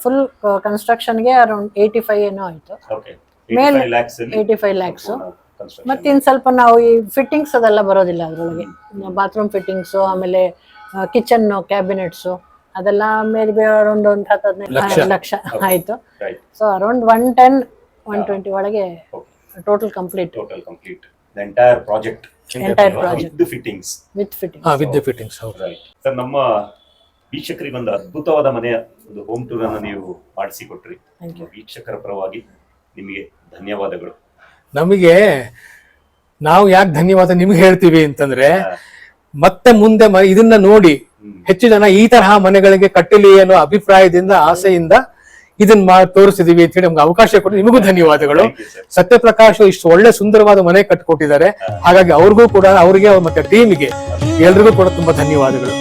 ಫುಲ್ ಕನ್ಸ್ಟ್ರಕ್ಷನ್ಗೆ ಅರೌಂಡ್ ಏಯ್ಟಿ ಫೈವ್ ಏನೋ ಆಯ್ತು. ಮೇಲೆ ಏಯ್ಟಿ ಫೈವ್ ಲ್ಯಾಕ್ಸು ಮತ್ತೆ ಇನ್ ಸ್ವಲ್ಪ ನಾವು ಈ ಫಿಟ್ಟಿಂಗ್ಸ್ ಅದೆಲ್ಲ ಬರೋದಿಲ್ಲ ಅದರೊಳಗೆ. ಬಾತ್ರೂಮ್ ಫಿಟ್ಟಿಂಗ್ಸು ಆಮೇಲೆ ಕಿಚನ್ ಕ್ಯಾಬಿನೆಟ್ಸು ಅದೆಲ್ಲ ಮೇಲೆ ಅರೌಂಡ್ ಒಂದು ಹತ್ತು ಲಕ್ಷ. ಹದಿನೈದು ಲಕ್ಷ ಆಯ್ತು. So around one ten one twenty ಒಳಗೆ total complete total complete the entire project entire project with fittings with fitting ಹಾ ವಿತ್ ಫಿಟ್ಟಿಂಗ್ಸ್ ಹೌದು. ರೈಟ್ ಸರ್ ನಮ್ಮ ವೀಕ್ಷಕರಿಗೆ ಒಂದು ಅದ್ಭುತವಾದ ಮನೆಯ ಒಂದು ಹೋಮ್ ಟೂರ್ ಅನ್ನು ನೀವು ಮಾಡಿಸಿಕೊಟ್ರಿ. ವೀಕ್ಷಕರ ಪರವಾಗಿ ನಿಮಗೆ ಧನ್ಯವಾದಗಳು. ನಮಗೆ ನಾವು ಯಾಕೆ ಧನ್ಯವಾದ ನಿಮ್ಗೆ ಹೇಳ್ತೀವಿ ಅಂತಂದ್ರೆ ಮತ್ತೆ ಮುಂದೆ ಮ- ಇದನ್ನ ನೋಡಿ. ಹೆಚ್ಚು ಜನ ಈ ತರಹ ಮನೆಗಳಿಗೆ ಕಟ್ಟಲಿ ಅನ್ನೋ ಅಭಿಪ್ರಾಯದಿಂದ ಆಸೆಯಿಂದ ಇದನ್ನ ಮಾ- ತೋರಿಸಿದೀವಿ ಅಂತ ಹೇಳಿ ನಮ್ಗೆ ಅವಕಾಶ ಕೊಟ್ಟು ನಿಮಗೂ ಧನ್ಯವಾದಗಳು. ಸತ್ಯಪ್ರಕಾಶ್ ಇಷ್ಟು ಒಳ್ಳೆ ಸುಂದರವಾದ ಮನೆ ಕಟ್ಟಿಕೊಟ್ಟಿದ್ದಾರೆ ಹಾಗಾಗಿ ಅವ್ರಿಗೂ ಕೂಡ ಅವ್ರಿಗೆ ಮತ್ತೆ ಟೀಮ್ಗೆ ಎಲ್ರಿಗೂ ಕೂಡ ತುಂಬಾ ಧನ್ಯವಾದಗಳು.